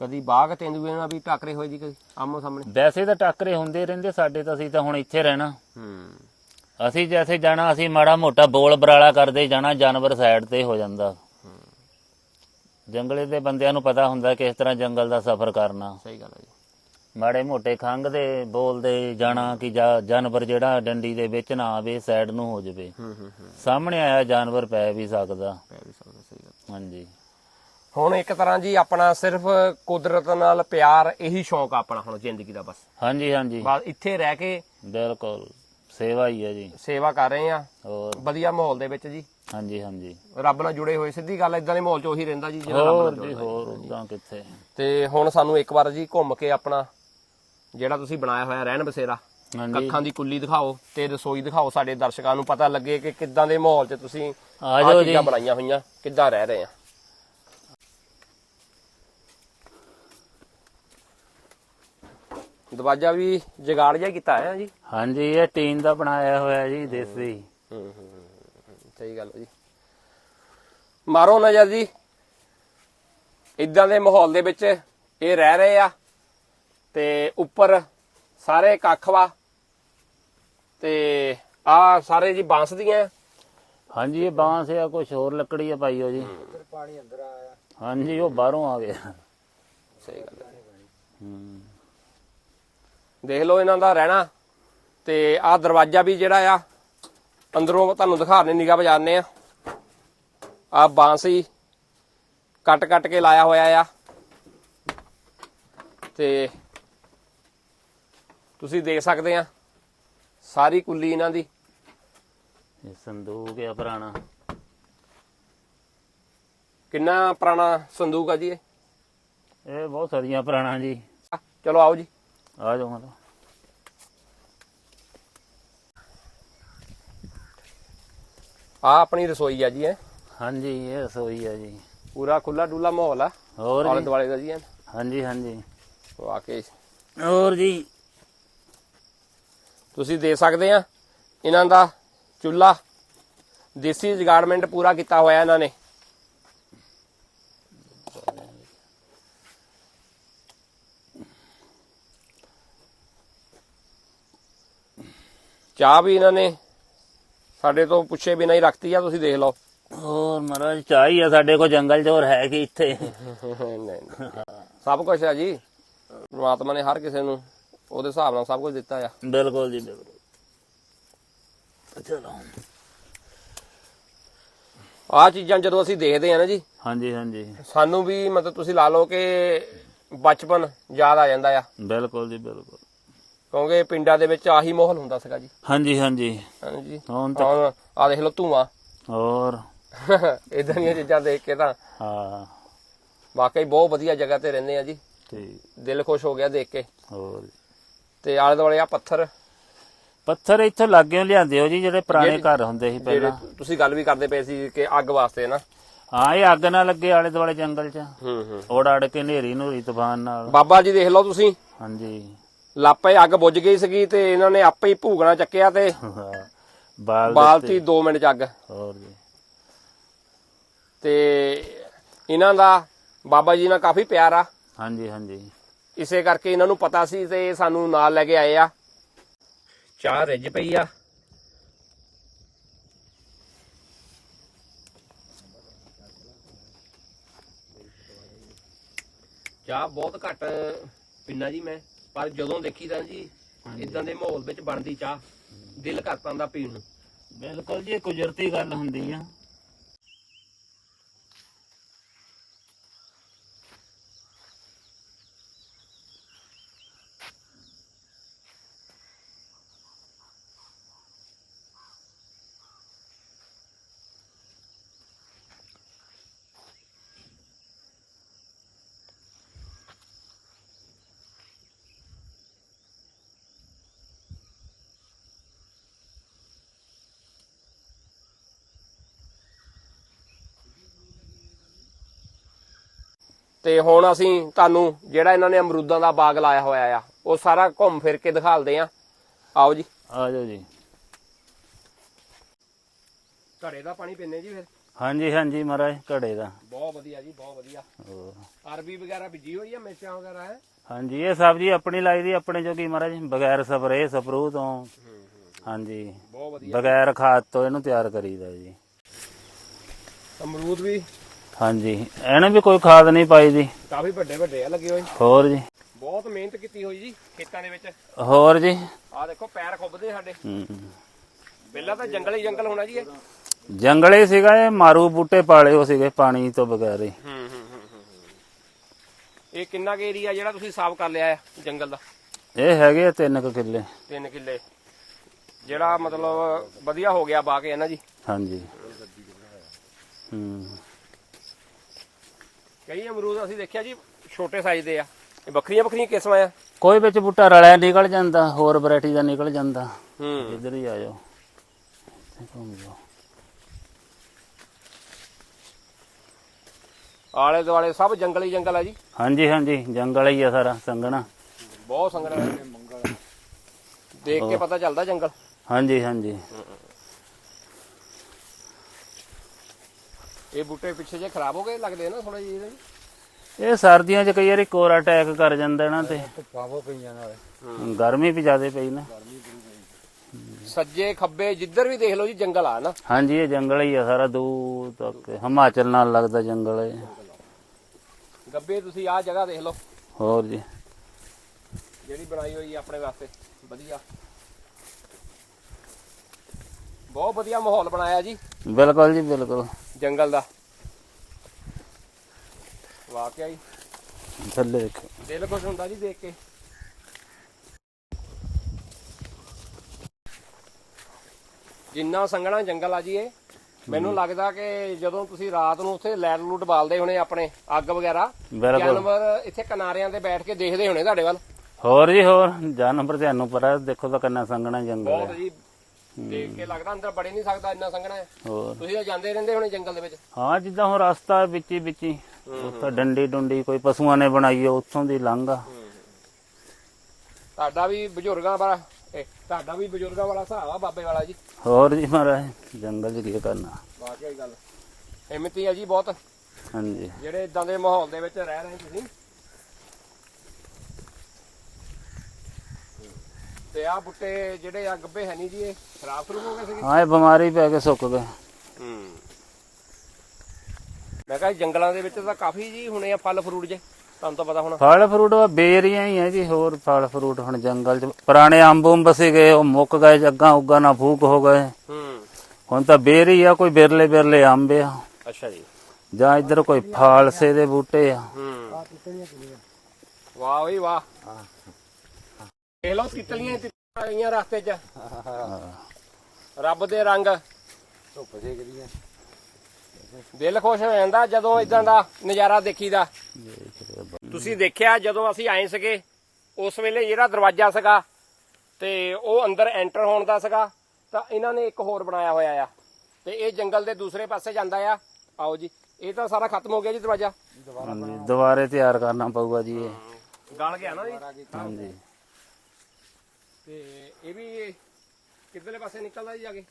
ਕਦੀ ਬਾਗ ਤੇਂਦੂਏ ਨਾਲ ਵੀ ਟਾਕਰੇ ਹੋਏ ਜੀ ਕਦੀ ਆਮੋ ਸਾਹਮਣੇ? ਵੈਸੇ ਤਾਂ ਟੱਕਰੇ ਹੁੰਦੇ ਰਹਿੰਦੇ ਸਾਡੇ ਤਾਂ ਅਸੀਂ ਤਾਂ ਹੁਣ ਇੱਥੇ ਰਹਿਣਾ। ਹੂੰ। ਅਸੀਂ ਜੈਸੇ ਜਾਣਾ ਅਸੀਂ ਮਾੜਾ ਮੋਟਾ ਬੋਲ ਬਰਾਲਾ ਕਰਦੇ ਜਾਣਾ ਜਾਨਵਰ ਸਾਈਡ ਤੇ ਹੋ ਜਾਂਦਾ। ਜੰਗਲੇ ਦੇ ਬੰਦਿਆਂ ਨੂੰ ਪਤਾ ਹੁੰਦਾ ਕਿਸ ਤਰ੍ਹਾਂ ਜੰਗਲ ਦਾ ਸਫ਼ਰ ਕਰਨਾ। ਸਹੀ ਗੱਲ ਹੈ ਜੀ। ਮਾੜੇ ਮੋਟੇ ਖੰਘਦੇ ਬੋਲਦੇ ਜਾਣਾ ਕਿ ਜਾਨਵਰ ਜਿਹੜਾ ਡੰਡੀ ਦੇ ਵਿੱਚ ਨਾ ਆਵੇ ਸਾਈਡ ਨੂੰ ਹੋ ਜਾਵੇ। ਹੂੰ ਹੂੰ ਹੂੰ। ਸਾਹਮਣੇ ਆਇਆ ਜਾਨਵਰ ਪੈ ਵੀ ਸਕਦਾ। ਪੈ ਵੀ ਸਕਦਾ ਸਹੀ ਗੱਲ। ਹਾਂਜੀ। ਹੁਣ ਇੱਕ ਤਰ੍ਹਾਂ ਜੀ ਆਪਣਾ ਸਿਰਫ ਕੁਦਰਤ ਨਾਲ ਪਿਆਰ ਇਹੀ ਸ਼ੌਂਕ ਆਪਣਾ ਹੁਣ ਜ਼ਿੰਦਗੀ ਦਾ ਬਸ। ਹਾਂਜੀ ਹਾਂਜੀ। ਬਸ ਇੱਥੇ ਰਹਿ ਕੇ ਬਿਲਕੁਲ। ਸੇਵਾ ਹੀ ਹੈ ਜੀ। ਸੇਵਾ ਕਰ ਰਹੇ ਆ। ਹੋਰ? ਵਧੀਆ ਮਾਹੌਲ ਦੇ ਵਿੱਚ ਜੀ। ਹਾਂਜੀ ਹਾਂਜੀ। ਰੱਬ ਨਾਲ ਜੁੜੇ ਹੋਏ ਸਿੱਧੀ ਗੱਲ ਇਦਾਂ ਦੇ ਮਾਹੌਲ 'ਚ ਉਹੀ ਰਹਿੰਦਾ ਜੀ ਜਿਹੜਾ ਰੱਬ ਹੋਰ ਨਾਲ ਜੀ ਜੁੜਦਾ ਹੋਰ ਉਦਾਂ ਕਿੱਥੇ। ਤੇ ਹੁਣ ਸਾਨੂੰ ਇੱਕ ਵਾਰ ਜੀ ਘੁੰਮ ਕੇ ਆਪਣਾ ਜਿਹੜਾ ਤੁਸੀਂ ਬਣਾਇਆ ਹੋਇਆ ਰਹਿਣ ਬਸੇਰਾ ਹਾਂਜੀ। ਕੱਖਾਂ ਦੀ ਕੁੱਲੀ ਦਿਖਾਓ ਤੇ ਰਸੋਈ ਦਿਖਾਓ ਸਾਡੇ ਦਰਸ਼ਕਾਂ ਨੂੰ ਪਤਾ ਲੱਗੇ ਕਿ ਕਿੱਦਾਂ ਦੇ ਮਾਹੌਲ 'ਚ ਤੁਸੀਂ ਆ ਆਹ ਜਾਓ ਜੀ। ਚੀਜ਼ਾਂ ਬਣਾਈਆਂ ਹੋਈਆਂ ਕਿੱਦਾਂ ਰਹਿ ਰਹੇ ਆ। ਦਰਵਾਜ਼ਾ ਵੀ ਜਗਾੜ ਜਿਹਾ ਕੀਤਾ ਹੈ ਜੀ। ਹਾਂਜੀ ਇਹ ਟੀਨ ਦਾ ਬਣਾਇਆ ਹੋਇਆ ਜੀ ਦੇਸੀ। ਹੂੰ ਹੂੰ। ਸਹੀ ਗੱਲ ਜੀ। ਮਾਰੋ ਨਜ਼ਰ ਜੀ ਇਦਾਂ ਦੇ ਮਾਹੌਲ ਦੇ ਵਿੱਚ ਇਹ ਰਹਿ ਰਹੇ ਆ ਤੇ ਉੱਪਰ ਸਾਰੇ ਕੱਖ ਵਾ ਤੇ ਆ ਸਾਰੇ ਜੀ ਬਾਂਸ ਦੀਆਂ। ਹਾਂਜੀ ਇਹ ਬਾਂਸ ਆ ਕੁਝ ਹੋਰ ਲੱਕੜੀ ਆ ਪਾਈ ਹੋ। ਜੀ ਪਾਣੀ ਅੰਦਰ ਆਇਆ। ਹਾਂਜੀ ਉਹ ਬਾਹਰੋਂ ਆ ਗਿਆ। ਸਹੀ ਗੱਲ ਹੈ ਹੂੰ। ਦੇਖ ਲਓ ਇਹਨਾਂ ਦਾ ਰਹਿਣਾ ਤੇ ਆਹ ਦਰਵਾਜ਼ਾ ਵੀ ਜਿਹੜਾ ਆ ਅੰਦਰੋਂ ਤੁਹਾਨੂੰ ਦਿਖਾਣੇ ਨਿਗਾਹ ਬਜਾਣੇ ਆ ਆ ਬਾਂਸ ਕੱਟ ਕੱਟ ਕੇ ਲਾਇਆ ਹੋਇਆ ਆ। ਤੇ ਤੁਸੀਂ ਦੇਖ ਸਕਦੇ ਆ ਸਾਰੀ ਕੁੱਲੀ ਇਹਨਾਂ ਦੀ। ਇਹ ਸੰਦੂਕ ਆ ਪੁਰਾਣਾ। ਕਿੰਨਾ ਪੁਰਾਣਾ ਸੰਦੂਕ ਆ ਜੀ ਇਹ? ਇਹ ਬਹੁਤ ਸਦੀਆਂ ਪੁਰਾਣਾ ਜੀ। ਚਲੋ ਆਓ ਜੀ। ਆ ਜਾਓ ਮਤਲਬ ਆ ਆਪਣੀ ਰਸੋਈ ਆ ਜੀ ਇਹ। ਹਾਂਜੀ ਇਹ ਰਸੋਈ ਆ ਜੀ। ਪੂਰਾ ਖੁੱਲਾ ਡੁੱਲਾ ਮਾਹੌਲ ਆ। ਹੋਰ ਆਲੇ ਦੁਆਲੇ ਦਾ ਜੀ। ਹਾਂਜੀ ਹਾਂਜੀ। ਵਾਕਈ ਹੋਰ ਜੀ? ਤੁਸੀਂ ਦੇ ਸਕਦੇ ਆ। ਇਹਨਾਂ ਦਾ ਚੁੱਲਾ। ਦੇਸੀ ਜਗਾੜਮੈਂਟ ਪੂਰਾ ਕੀਤਾ ਹੋਇਆ ਇਹਨਾਂ ਨੇ। ਚਾਹ ਵੀ ਇਹਨਾਂ ਨੇ ਸਾਡੇ ਤੋਂ ਪੁੱਛੇ ਬਿਨਾਂ ਹੀ ਰੱਖਤੀ ਆ ਤੁਸੀਂ ਦੇਖ ਲਓ। ਹੋਰ ਮਹਾਰਾਜ ਚਾਹੀ ਆ ਸਾਡੇ ਕੋਲ ਜੰਗਲ ਚ ਹੋਰ ਹੈ ਕਿ ਇੱਥੇ? ਨਹੀਂ ਨਹੀਂ। ਸਭ ਕੁਝ ਆ ਜੀ। ਪ੍ਰਮਾਤਮਾ ਨੇ ਹਰ ਕਿਸੇ ਨੂੰ ਉਹਦੇ ਹਿਸਾਬ ਨਾਲ ਸਭ ਕੁਝ ਦਿੱਤਾ ਆ। ਬਿਲਕੁਲ ਜੀ ਬਿਲਕੁਲ। ਚਲੋ ਆਹ ਚੀਜ਼ਾਂ ਜਦੋਂ ਅਸੀਂ ਦੇਖਦੇ ਆ ਨਾ ਜੀ ਹਾਂਜੀ ਹਾਂਜੀ। ਸਾਨੂੰ ਵੀ ਮਤਲਬ ਤੁਸੀਂ ਲਾ ਲਓ ਕਿ ਬਚਪਨ ਯਾਦ ਆ ਜਾਂਦਾ ਆ। ਬਿਲਕੁਲ ਜੀ ਬਿਲਕੁਲ। ਕਿਉਂਕਿ ਪਿੰਡਾਂ ਦੇ ਵਿੱਚ ਆਹੀ ਮਾਹੌਲ ਹੁੰਦਾ ਸੀਗਾ ਜੀ। ਹਾਂਜੀ ਹਾਂਜੀ। ਹਾਂਜੀ। ਹੁਣ ਤਾਂ ਹੁਣ ਆ ਦੇਖ ਲਓ ਧੂਆਂ। ਹੋਰ? ਇਦਾਂ ਦੀਆਂ ਚੀਜ਼ਾਂ ਦੇਖ ਕੇ ਤਾਂ ਹਾਂ। ਵਾਕਈ ਬਹੁਤ ਵਧੀਆ ਜਗ੍ਹਾ ਤੇ ਰਹਿੰਦੇ ਆ ਜੀ। ਠੀਕ। ਦਿਲ ਖੁਸ਼ ਹੋ ਗਿਆ ਦੇਖ ਕੇ। ਹੋਰ? ਤੇ ਆਲੇ ਦੁਆਲੇ ਆ ਪੱਥਰ। ਪੱਥਰ ਇੱਥੇ ਲਾਗਿਓ ਲਿਆਂਦੇ ਹੋ ਜੀ ਜਿਹੜੇ ਪੁਰਾਣੇ ਘਰ ਹੁੰਦੇ ਸੀ ਜਿਹੜੇ ਪਹਿਲਾਂ। ਤੁਸੀਂ ਗੱਲ ਵੀ ਕਰਦੇ ਪਏ ਸੀ ਕਿ ਅੱਗ ਵਾਸਤੇ ਨਾ। ਹਾਂ ਇਹ ਅੱਗ ਨਾ ਲੱਗੇ ਆਲੇ ਦੁਆਲੇ ਜੰਗਲ 'ਚ। ਹੂੰ ਹੂੰ। ਅੜ ਕੇ ਨੇਰੀ ਨੂਰੀ ਤੂਫਾਨ ਨਾਲ। ਬਾਬਾ ਜੀ ਦੇਖ ਲਓ ਤੁਸੀਂ। ਹਾਂਜੀ। ਲਾਪੇ ਅੱਗ ਬੁੱਝ ਗਈ ਸੀਗੀ ਤੇ ਇਹਨਾਂ ਨੇ ਆਪੇ ਹੀ ਭੂਗਣਾ ਚੱਕਿਆ ਤੇ। ਬਾਲ ਬਾਲਤੀ 2 ਮਿੰਟ ਚ ਅੱਗ। ਹੋਰ ਜੀ। ਤੇ ਇਹਨਾਂ ਦਾ ਬਾਬਾ ਜੀ ਨਾਲ ਕਾਫੀ ਪਿਆਰ ਆ। ਹਾਂਜੀ ਹਾਂਜੀ। ਇਸੇ ਕਰਕੇ ਇਹਨਾਂ ਨੂੰ ਪਤਾ ਸੀ ਤੇ ਇਹ ਸਾਨੂੰ ਨਾਲ ਲੈ ਕੇ ਆਏ ਆ। ਚਾਹ ਰਿੱਝ ਪਈ ਆ। ਚਾਹ ਬਹੁਤ ਘੱਟ ਪੀਨਾ ਜੀ ਮੈਂ। ਪਰ ਜਦੋਂ ਦੇਖੀਦਾ ਜੀ ਇਦਾਂ ਦੇ ਮਾਹੌਲ ਵਿੱਚ ਬਣਦੀ ਚਾਹ ਦਿਲ ਕਰ ਪੈਂਦਾ ਪੀਣ ਨੂੰ। ਬਿਲਕੁਲ ਜੀ ਇਹ ਕੁਦਰਤੀ ਗੱਲ ਹੁੰਦੀ ਆ। ਤੇ ਹੁਣ ਅਸੀਂ ਤੁਹਾਨੂੰ ਜਿਹੜਾ ਇਹਨਾਂ ਨੇ ਅਮਰੂਦਾਂ ਦਾ ਬਾਗ ਲਾਇਆ ਹੋਇਆ ਆ ਉਹ ਸਾਰਾ ਘੁੰਮ ਫਿਰ ਕੇ ਦਿਖਾਲਦੇ ਆ। ਆਓ ਜੀ। ਆ ਜਾਓ ਜੀ। ਘੜੇ ਦਾ ਪਾਣੀ ਪੀਨੇ ਜੀ ਫਿਰ? ਹਾਂਜੀ ਹਾਂਜੀ ਮਹਾਰਾਜ ਘੜੇ ਦਾ। ਬਹੁਤ ਵਧੀਆ ਜੀ ਬਹੁਤ ਵਧੀਆ। ਅਰਬੀ ਵਗੈਰਾ ਬੀਜੀ ਹੋਈ ਆ ਮਿਰਚਾਂ ਵਗੈਰਾ ਹੈ? ਹਾਂਜੀ ਇਹ ਸਬਜ਼ੀ ਆਪਣੀ ਲਾਈ ਦੀ ਆਪਣੇ ਜੋਗੀ ਮਹਾਰਾਜ? ਬਗੈਰ ਸਪਰੇ ਸਪਰੂ ਤੋਂ। ਹਾਂਜੀ। ਬਹੁਤ ਵਧੀਆ। ਬਗੈਰ ਖਾਦ ਤੋਂ ਇਹਨੂੰ ਤਿਆਰ ਕਰੀਦਾ ਜੀ। ਅਮਰੂਦ ਵੀ ਹਾਂਜੀ। ਇਹਨੇ ਵੀ ਕੋਈ ਖਾਦ ਨਹੀਂ ਪਾਈ ਦੀ ਕਾਫੀ ਵੱਡੇ ਵੱਡੇ ਆ ਲੱਗੇ ਹੋਏ। ਹੋਰ ਜੀ। ਬਹੁਤ ਮਿਹਨਤ ਕੀਤੀ ਹੋਈ ਜੀ ਖੇਤਾਂ ਦੇ ਵਿੱਚ। ਹੋਰ ਜੀ। ਆਹ ਦੇਖੋ ਪੈਰ ਖੁੱਬਦੇ ਸਾਡੇ। ਹੂੰ। ਪਹਿਲਾਂ ਤਾਂ ਜੰਗਲ ਹੀ ਜੰਗਲ ਹੋਣਾ ਜੀ ਇਹ। ਜੰਗਲੇ ਸੀਗਾ ਇਹ ਮਾਰੂ ਬੂਟੇ ਪਾਲੇ ਹੋ ਸੀਗੇ ਪਾਣੀ ਤੋਂ ਬਗੈਰ ਹੀ। ਹੂੰ ਹੂੰ ਹੂੰ ਇਹ ਕਿੰਨਾ ਕੁ ਏਰੀਆ ਜਿਹੜਾ ਤੁਸੀਂ ਸਾਫ਼ ਕਰ ਲਿਆ ਹੈ ਜੰਗਲ ਦਾ? ਇਹ ਹੈਗੇ ਆ ਤਿੰਨ ਕੁ ਕਿੱਲੇ। 3 ਕਿੱਲੇ। ਜਿਹੜਾ ਮਤਲਬ ਵਧੀਆ ਹੋ ਗਿਆ ਬਾਗ ਹੈ ਨਾ ਜੀ। ਹਾਂਜੀ। ਹੂੰ। ਕਈ ਅਮਰੂਦ ਅਸੀਂ ਦੇਖਿਆ ਜੀ ਛੋਟੇ ਸਾਈਜ਼ ਦੇ ਆ। ਇਹ ਵੱਖਰੀਆਂ ਵੱਖਰੀਆਂ ਕਿਸਮਾਂ ਆ। ਕੋਈ ਵਿੱਚ ਬੂਟਾ ਰਲਿਆ ਨਿਕਲ ਜਾਂਦਾ ਹੋਰ ਵੈਰਾਈਟੀ ਦਾ ਨਿਕਲ ਜਾਂਦਾ। ਹੂੰ। ਇੱਧਰ ਹੀ ਆ ਜਾਓ। ਇੱਥੇ ਘੁੰਮ ਜਾਓ। ਆਲੇ ਦੁਆਲੇ ਸਭ ਜੰਗਲ ਹੀ ਜੰਗਲ ਆ ਜੀ। ਹਾਂਜੀ ਹਾਂਜੀ ਜੰਗਲ ਹੀ ਆ ਸਾਰਾ ਸੰਗਣਾ ਬਹੁਤ ਸੰਗਣਾ ਹੈ ਦੇਖ ਕੇ ਪਤਾ ਚੱਲਦਾ ਜੰਗਲ। ਹਾਂਜੀ ਹਾਂਜੀ। ਇਹ ਬੂਟੇ ਪਿੱਛੇ ਜੇ ਖਰਾਬ ਹੋ ਗਏ ਲੱਗਦੇ ਨਾ ਥੋੜੇ ਜਿਹੇ ਇਹ ਸਰਦੀਆਂ 'ਚ ਕਈ ਵਾਰੀ ਕੋਰਾ ਅਟੈਕ ਕਰ ਜਾਂਦਾ ਇਹਨਾਂ ਤੇ। ਪਾਵੋ ਪਈਆਂ ਨਾਲ। ਗਰਮੀ ਵੀ ਜ਼ਿਆਦਾ ਪਈ ਨਾ। ਸੱਜੇ ਖੱਬੇ ਜਿੱਧਰ ਵੀ ਦੇਖ ਲਓ ਜੀ ਜੰਗਲ ਆ ਨਾ। ਹਾਂਜੀ ਇਹ ਜੰਗਲ ਹੀ ਆ ਸਾਰਾ ਦੂਰ ਤੱਕ। ਹਿਮਾਚਲ ਨਾਲ ਲੱਗਦਾ ਜੰਗਲ ਹੈ ਗੱਬੇ ਤੁਸੀਂ ਆਹ ਜਗ੍ਹਾ ਦੇਖ ਲਓ। ਹੋਰ ਜੀ। ਜਿਹੜੀ ਬਣਾਈ ਹੋਈ ਹੈ ਆਪਣੇ ਵਾਸਤੇ ਵਧੀਆ। ਬਹੁਤ ਵਧੀਆ ਮਾਹੌਲ ਬਣਾਇਆ ਜੀ। ਬਿਲਕੁਲ ਜੀ ਬਿਲਕੁਲ। ਜੰਗਲ ਦਾ। ਵਾਕਿਆ ਹੀ ਥੱਲੇ ਦੇਖੋ। ਦਿਲ ਖੁਸ਼ ਹੁੰਦਾ ਜੀ ਦੇਖ ਕੇ। ਜਿੰਨਾ ਸੰਘਣਾ ਜੰਗਲ ਆ ਜੀ ਇਹ ਮੈਨੂੰ ਲੱਗਦਾ ਕਿ ਜਦੋਂ ਤੁਸੀਂ ਰਾਤ ਨੂੰ ਉੱਥੇ ਲੈਟ ਲੂਟ ਬਾਲਦੇ ਹੋਣੇ ਆਪਣੇ ਅੱਗ ਵਗੈਰਾ ਜਾਨਵਰ ਇੱਥੇ ਕਿਨਾਰਿਆਂ ਤੇ ਬੈਠ ਕੇ ਦੇਖਦੇ ਹੋਣੇ ਤੁਹਾਡੇ ਵੱਲ। ਹੋਰ ਜੀ ਹੋਰ ਜਾਨਵਰ ਤੁਹਾਨੂੰ ਪਤਾ ਦੇਖੋ ਤਾਂ ਕਿੰਨਾ ਸੰਘਣਾ ਜੰਗਲ ਬਹੁਤ ਹੈ। ਜੀ ਦੇਖ ਕੇ ਲੱਗਦਾ ਅੰਦਰ ਬੜੇ ਨਹੀਂ ਸਕਦਾ ਇੰਨਾ ਸੰਘਣਾ ਹੈ। ਹੋਰ। ਤੁਸੀਂ ਤਾਂ ਜਾਂਦੇ ਰਹਿੰਦੇ ਹੋਣੇ ਜੰਗਲ ਦੇ ਵਿੱਚ। ਹਾਂ ਜਿੱਦਾਂ ਹੁਣ ਰਸਤਾ ਵਿੱਚ ਹੀ ਵਿੱਚ ਹੀ ਉੱਥੇ ਡੰਡੀ ਡੁੰਡੀ ਕੋਈ ਪਸ਼ੂਆਂ ਨੇ ਬਣਾਈ ਆ ਉੱਥੋਂ ਦੀ ਲੰਘਾ ਤੁਹਾਡਾ ਵੀ ਬਜ਼ੁਰਗਾਂ ਵਾਲਾ ਇਹ ਤੁਹਾਡਾ ਵੀ ਬਜ਼ੁਰਗਾਂ ਵਾਲਾ ਹਿਸਾਬ ਆ ਬਾਬੇ ਵਾਲਾ ਜੀ। ਹੋਰ ਜੀ ਮਹਾਰਾਜ ਜੰਗਲ 'ਚ ਕੀ ਕਰਨਾ? ਵਾਕਿਆ ਹੀ ਗੱਲ। ਹਿੰਮਤੀ ਆ ਜੀ ਬਹੁਤ। ਹਾਂਜੀ। ਜਿਹੜੇ ਇਦਾਂ ਦੇ ਮਾਹੌਲ ਦੇ ਵਿੱਚ ਰਹਿ ਰਹੇ ਤੁਸੀਂ ਤੇ ਆ ਬੁੱਟੇ ਜਿਹੜੇ ਆ ਗੱਬੇ ਹੈ ਨਹੀਂ ਜੀ ਇਹ ਖਰਾਬ ਸ਼ੁਰੂ ਹੋ ਗਏ ਸੀਗੇ? ਹਾਂ ਇਹ ਬਿਮਾਰੀ ਪੈ ਕੇ ਸੁੱਕ ਗਏ। ਹੂੰ। ਮੈਂ ਕਿਹਾ ਜੰਗਲਾਂ ਦੇ ਵਿੱਚ ਤਾਂ ਕਾਫੀ ਜੀ ਹੁਣੇ ਆ ਫਲ ਫਰੂਟ ਜੇ ਤੁਹਾਨੂੰ ਤਾਂ ਪਤਾ ਹੋਣਾ। ਫਲ ਫਰੂਟ ਬੇਰੀਆਂ ਹੀ ਆ ਜੀ ਹੋਰ ਫਲ ਫਰੂਟ ਹੁਣ ਜੰਗਲ 'ਚ ਪੁਰਾਣੇ ਅੰਬ ਅੰਬ ਸੀਗੇ ਉਹ ਮੁੱਕ ਗਏ ਜੱਗਾਂ ਉੱਗਾ ਨਾ ਫੂਕ ਹੋ ਗਏ। ਹੂੰ। ਹੁਣ ਤਾਂ ਬੇਰੀ ਆ ਕੋਈ ਬਿਰਲੇ ਬਿਰਲੇ ਅੰਬ ਆ। ਅੱਛਾ ਜੀ। ਜਾਂ ਇੱਧਰ ਕੋਈ ਫਾਲਸੇ ਦੇ ਬੂਟੇ ਆ। ਹੂੰ। ਵਾਹ ਵੀ ਵਾਹ। ਦੇਖ ਲਓ ਤਿਤਲੀਆਂ ਤਿਤਲੀਆਂ ਆਈਆਂ ਰਸਤੇ 'ਚ। ਰੱਬ ਦੇ ਰੰਗ। ਧੁੱਪ ਸੇਕਦੀਆਂ ਦਿਲ ਖੁਸ਼ ਹੋ ਜਾਂਦਾ ਜਦੋਂ ਇਦਾਂ ਦਾ ਨਜ਼ਾਰਾ ਦੇਖੀਦਾ। ਤੁਸੀਂ ਦੇਖਿਆ ਜਦੋਂ ਅਸੀਂ ਆਏ ਸੀਗੇ ਉਸ ਵੇਲੇ ਜਿਹੜਾ ਦਰਵਾਜ਼ਾ ਸੀਗਾ ਤੇ ਉਹ ਅੰਦਰ ਐਂਟਰ ਹੋਣ ਦਾ ਸੀਗਾ ਤਾਂ ਇਹਨਾਂ ਨੇ ਇੱਕ ਹੋਰ ਬਣਾਇਆ ਹੋਇਆ ਆ। ਤੇ ਇਹ ਜੰਗਲ ਦੇ ਦੂਸਰੇ ਪਾਸੇ ਜਾਂਦਾ ਆ। ਆਓ ਜੀ ਇਹ ਤਾਂ ਸਾਰਾ ਖਤਮ ਹੋ ਗਿਆ ਜੀ ਦਰਵਾਜ਼ਾ। ਹਾਂਜੀ ਦੁਬਾਰੇ ਤਿਆਰ ਕਰਨਾ ਪਊਗਾ ਜੀ ਇਹ। ਗਲ ਗਿਆ ਨਾ ਜੀ। ਹਾਂਜੀ। ਤੇ ਇਹ ਵੀ ਕਿੱਧਰਲੇ ਪਾਸੇ ਨਿਕਲਦਾ ਜੀ ਜਾ ਕੇ?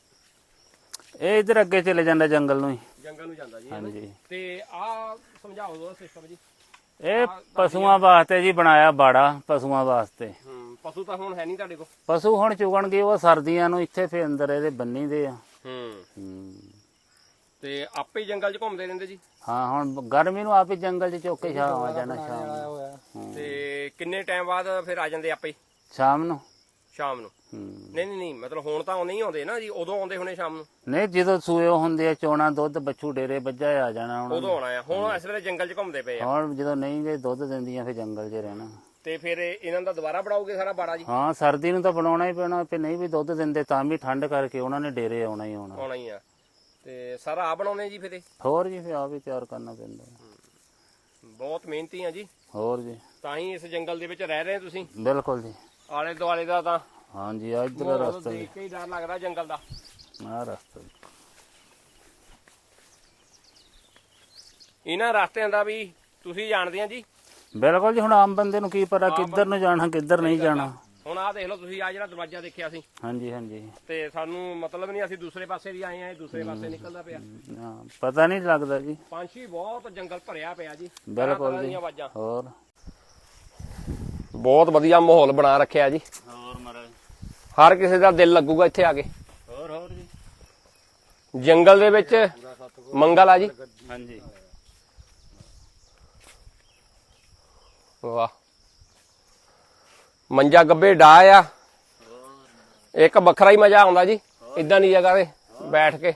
ਇਹ ਇਧਰ ਅੱਗੇ ਚਲੇ ਜਾਂਦਾ ਜੰਗਲ ਨੂੰ ਹੀ। ਜੰਗਲ ਨੂੰ ਜਾਂਦਾ ਜੀ ਨਾ? ਹਾਂਜੀ। ਤੇ ਆ ਸਮਝਾਓ ਦੋ ਸਿਸਟਮ ਜੀ। ਇਹ ਪਸ਼ੂਆਂ ਵਾਸਤੇ ਜੀ ਬਣਾਇਆ ਬਾੜਾ ਪਸ਼ੂਆਂ ਵਾਸਤੇ। ਹੂੰ ਪਸ਼ੂ ਤਾਂ ਹੁਣ ਹੈ ਨਹੀਂ ਤੁਹਾਡੇ ਕੋਲ? ਪਸ਼ੂ ਹੁਣ ਚੁਗਣਗੇ ਉਹ ਸਰਦੀਆਂ ਨੂੰ ਇੱਥੇ ਫੇ ਅੰਦਰ ਇਹਦੇ ਬੰਨੀ ਦੇ ਆ। ਹੂੰ। ਹੂੰ। ਤੇ ਆਪੇ ਹੀ ਜੰਗਲ 'ਚ ਘੁੰਮਦੇ ਰਹਿੰਦੇ ਜੀ? ਹਾਂ ਹੁਣ ਗਰਮੀ ਨੂੰ ਆਪੇ ਜੰਗਲ 'ਚ ਚੁੱਕ ਕੇ ਸ਼ਾਮ ਆ ਜਾਣਾ ਸ਼ਾਮ ਨੂੰ। ਹੋਇਆ। ਤੇ ਕਿੰਨੇ ਟਾਈਮ ਬਾਅਦ ਫਿਰ ਆ ਜਾਂਦੇ ਆਪੇ? ਹੀ? ਸ਼ਾਮ ਨੂੰ। ਸ਼ਾਮ ਨੂੰ। ਨਹੀਂ ਨਹੀਂ ਨਹੀਂ ਮਤਲਬ ਹੁਣ ਤਾਂ ਨਹੀਂ ਆਉਂਦੇ ਨਾ ਜੀ ਉਦੋਂ ਆਉਂਦੇ ਹੋਣੇ ਸ਼ਾਮ ਨੂੰ। ਨਹੀਂ ਜਦੋਂ ਸੂਏ ਹੁੰਦੇ ਆ ਚੋਣਾ ਦੁੱਧ ਬੱਚੂ ਡੇਰੇ ਵੱਜਾ ਆ ਜਾਣਾ ਹੁਣ ਉਦੋਂ ਆਉਣਾ ਆ। ਹੁਣ ਇਸ ਵੇਲੇ ਜੰਗਲ 'ਚ ਘੁੰਮਦੇ ਪਏ ਆ। ਹੁਣ ਜਦੋਂ ਨਹੀਂ ਜੇ ਦੁੱਧ ਦਿੰਦੀਆਂ ਫੇ ਜੰਗਲ 'ਚ ਰਹਿਣਾ। ਤੇ ਫਿਰ ਇਹ- ਇਹਨਾਂ ਦਾ ਦੁਬਾਰਾ ਬਣਾਓਗੇ ਸਾਰਾ ਬਾੜਾ ਜੀ? ਹਾਂ ਸਰਦੀ ਨੂੰ ਤਾਂ ਬਣਾਉਣਾ ਹੀ ਪੈਣਾ ਫੇ ਨਹੀਂ ਵੀ ਦੁੱਧ ਦਿੰਦੇ ਤਾਂ ਵੀ ਠੰਡ ਕਰਕੇ ਉਹਨਾਂ ਨੇ ਡੇਰੇ ਆਉਣਾ ਹੀ ਆਉਣਾ। ਆਉਣਾ ਹੀ ਆ। ਤੇ ਸਾਰਾ ਆ ਬਣਾਉਣੇ ਜੀ ਫਿਰ ਹੋਰ ਜੀ ਫੇ ਆਪ ਹੀ ਤਿਆਰ ਕਰਨਾ ਪੈਂਦਾ। ਬਹੁਤ ਮਿਹਨਤੀ ਆ ਜੀ। ਹੋਰ ਜੀ। ਤਾਂ ਹੀ ਇਸ ਜੰਗਲ ਦੇ ਵਿੱਚ ਰਹਿ ਰਹੇ ਤੁਸੀਂ। ਬਿਲਕੁਲ ਜੀ। ਆਲੇ ਦੁਆਲੇ ਦਾ ਤਾਂ ਹਾਂਜੀ ਆ ਇੱਧਰ ਰਸਤਾ ਦੇਖ ਕੇ ਹੀ ਡਰ ਲੱਗਦਾ ਜੰਗਲ ਦਾ। ਆ ਰਸਤਾ ਇਹਨਾਂ ਰਸਤਿਆਂ ਦਾ ਵੀ ਤੁਸੀਂ ਜਾਣਦੇ ਆ ਜੀ? ਬਿਲਕੁਲ ਜੀ ਹੁਣ ਆਮ ਬੰਦੇ ਨੂੰ ਕੀ ਪਤਾ ਕਿੱਧਰ ਨੂੰ ਜਾਣਾ ਕਿੱਧਰ ਨਹੀਂ ਜਾਣਾ। ਹੁਣ ਆਹ ਦੇਖ ਲਓ ਤੁਸੀਂ ਆ ਜਿਹੜਾ ਦਰਵਾਜ਼ਾ ਦੇਖਿਆ ਸੀ। ਹਾਂਜੀ ਹਾਂਜੀ। ਤੇ ਸਾਨੂੰ ਮਤਲਬ ਨਹੀਂ ਅਸੀਂ ਦੂਸਰੇ ਪਾਸੇ ਵੀ ਆਏ ਆ ਇਹ ਦੂਸਰੇ ਪਾਸੇ ਨਿਕਲਦਾ ਪਿਆ। ਹਾਂ, ਪਤਾ ਨਹੀਂ ਲੱਗਦਾ ਜੀ। ਪੰਛੀ ਬਹੁਤ ਜੰਗਲ ਭਰਿਆ ਪਿਆ ਜੀ। ਬਿਲਕੁਲ ਜੀ ਆਵਾਜ਼ਾਂ। ਹੋਰ? ਬਹੁਤ ਵਧੀਆ ਮਾਹੌਲ ਬਣਾ ਰੱਖਿਆ ਜੀ। ਹੋਰ ਮਹਾਰਾਜ। ਹਰ ਕਿਸੇ ਦਾ ਦਿਲ ਲੱਗੂਗਾ ਇੱਥੇ ਆ ਕੇ। ਹੋਰ ਹੋਰ ਜੀ। ਜੰਗਲ ਦੇ ਵਿੱਚ ਮੰਗਲ ਆ ਜੀ। ਹਾਂਜੀ। ਵਾਹ। ਮੰਜਾ ਗੱਬੇ ਡਾ ਆ। ਇੱਕ ਵੱਖਰਾ ਹੀ ਮਜ਼ਾ ਆਉਂਦਾ ਜੀ ਇਦਾਂ ਦੀ ਜਗ੍ਹਾ ਤੇ ਬੈਠ ਕੇ।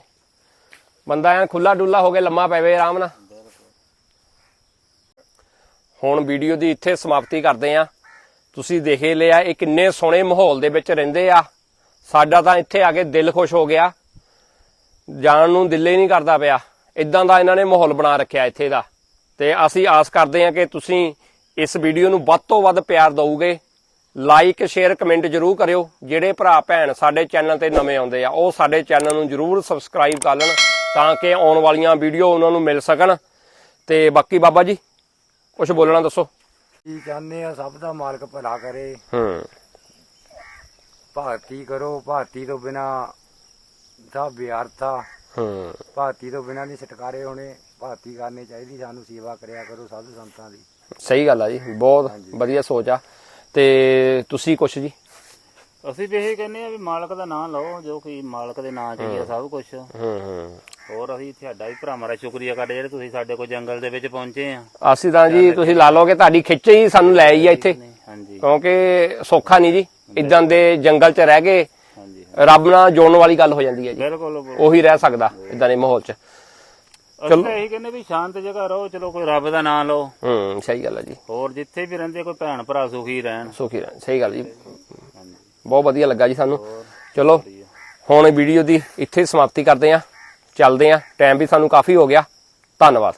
ਬੰਦਾ ਐ ਖੁੱਲਾ ਡੁੱਲਾ ਹੋ ਕੇ ਲੰਮਾ ਪਵੇ ਆਰਾਮ ਨਾਲ। ਹੁਣ ਵੀਡੀਓ ਦੀ ਇੱਥੇ ਸਮਾਪਤੀ ਕਰਦੇ ਆ। ਤੁਸੀਂ ਦੇਖੇ ਲਿਆ, ਇਹ ਕਿੰਨੇ ਸੋਹਣੇ ਮਾਹੌਲ ਦੇ ਵਿੱਚ ਰਹਿੰਦੇ ਆ। ਸਾਡਾ ਤਾਂ ਇੱਥੇ ਆ ਕੇ ਦਿਲ ਖੁਸ਼ ਹੋ ਗਿਆ। ਜਾਣ ਨੂੰ ਦਿਲ ਹੀ ਨਹੀਂ ਕਰਦਾ ਪਿਆ। ਇਦਾਂ ਦਾ ਇਹਨਾਂ ਨੇ ਮਾਹੌਲ ਬਣਾ ਰੱਖਿਆ ਇੱਥੇ ਦਾ। ਤੇ ਅਸੀਂ ਆਸ ਕਰਦੇ ਹਾਂ ਕਿ ਤੁਸੀਂ ਇਸ ਵੀਡੀਓ ਨੂੰ ਵੱਧ ਤੋਂ ਵੱਧ ਪਿਆਰ ਦਿਓਗੇ ਲਾਈਕ ਸ਼ੇਅਰ ਕਮੈਂਟ ਜਰੂਰ ਕਰਿਓ। ਜਿਹੜੇ ਭਰਾ, ਭੈਣ ਸਾਡੇ ਚੈਨਲ ਤੇ ਨਵੇਂ ਆਉਂਦੇ ਆ, ਉਹ ਸਾਡੇ ਚੈਨਲ ਨੂੰ ਜਰੂਰ ਸਬਸਕ੍ਰਾਈਬ ਕਰ ਲੈਣ ਤਾਂ ਕਿ ਆਉਣ ਵਾਲੀਆਂ ਵੀਡੀਓ ਉਹਨਾਂ ਨੂੰ ਮਿਲ ਸਕਣ। ਤੇ ਬਾਕੀ ਬਾਬਾ ਜੀ ਕੁਝ ਬੋਲਣਾ ਦੱਸੋ? ਕੀ ਚਾਹੁੰਦੇ ਆ ਸਭ ਦਾ ਮਾਲਕ ਭਲਾ ਕਰੇ। ਹੂੰ। ਭਾਰਤੀ ਕਰੋ ਭਾਰਤੀ ਤੋਂ ਬਿਨਾ ਸਭ ਵਿਅਰਥਾ। ਹੂੰ। ਭਾਰਤੀ ਤੋਂ ਬਿਨਾ ਨਹੀਂ ਛਟਕਾਰੇ ਹੋਣੇ ਭਾਰਤੀ ਕਰਨੀ ਚਾਹੀਦੀ ਸਾਨੂੰ ਸੇਵਾ ਕਰਿਆ ਕਰੋ ਸਾਧੂ ਸੰਤਾਂ ਦੀ। ਸਹੀ ਗੱਲ ਆ ਜੀ ਬਹੁਤ ਵਧੀਆ ਸੋਚ ਆ। ਤੇ ਤੁਸੀਂ ਕੁਝ ਜੀ? ਅਸੀਂ ਵੀ ਇਹ ਕਹਿੰਦੇ ਆ ਵੀ ਮਾਲਕ ਦਾ ਨਾਮ ਲਓ ਜੋ ਕਿ ਮਾਲਕ ਦੇ ਨਾਂ 'ਚ ਹੀ ਆ ਸਭ ਕੁਝ ਹੂੰ ਹੂੰ। ਹੋਰ ਅਸੀਂ ਤੁਹਾਡਾ ਵੀ ਭਰਾਵਾਂ ਦਾ ਸ਼ੁਕਰੀਆ ਕਰਦੇ ਜਿਹੜੇ ਤੁਸੀਂ ਸਾਡੇ ਕੋਲ ਜੰਗਲ ਦੇ ਵਿੱਚ ਪਹੁੰਚੇ ਆ। ਅਸੀਂ ਤਾਂ ਜੀ ਤੁਸੀਂ ਲਾ ਲਓਗੇ ਤੁਹਾਡੀ ਖਿੱਚ ਹੀ ਸਾਨੂੰ ਲੈ ਆਈ ਆ ਇੱਥੇ। ਹਾਂਜੀ। ਕਿਉਂਕਿ ਸੌਖਾ ਨਹੀਂ ਜੀ ਇਦਾਂ ਦੇ ਜੰਗਲ 'ਚ ਰਹਿ ਕੇ ਹਾਂਜੀ ਰੱਬ ਨਾਲ ਜੋੜਨ ਵਾਲੀ ਗੱਲ ਹੋ ਜਾਂਦੀ ਹੈ ਜੀ। ਬਿਲਕੁਲ ਉਹੀ ਰਹਿ ਸਕਦਾ ਇਦਾਂ ਦੇ ਮਾਹੌਲ 'ਚ। ਤਾਂ ਇਹੀ ਕਹਿੰਦੇ ਵੀ ਸ਼ਾਂਤ ਜਗ੍ਹਾ ਰਹੋ ਚਲੋ ਕੋਈ ਰੱਬ ਦਾ ਨਾਮ ਲਓ। ਹੂੰ ਸਹੀ ਗੱਲ ਹੈ ਜੀ। ਹੋਰ ਜਿੱਥੇ ਵੀ ਰਹਿੰਦੇ ਕੋਈ ਭੈਣ ਭਰਾ ਸੁਖੀ ਰਹਿਣ। ਸੁਖੀ ਰਹਿਣ ਸਹੀ ਗੱਲ ਜੀ। ਬਹੁਤ ਵਧੀਆ ਲੱਗਾ ਜੀ ਸਾਨੂੰ। ਚਲੋ। ਹੁਣ ਵੀਡੀਓ ਦੀ ਇੱਥੇ ਸਮਾਪਤੀ ਕਰਦੇ ਆਂ ਚੱਲਦੇ ਆਂ ਟਾਈਮ ਵੀ ਸਾਨੂੰ ਕਾਫੀ ਹੋ ਗਿਆ। ਧੰਨਵਾਦ।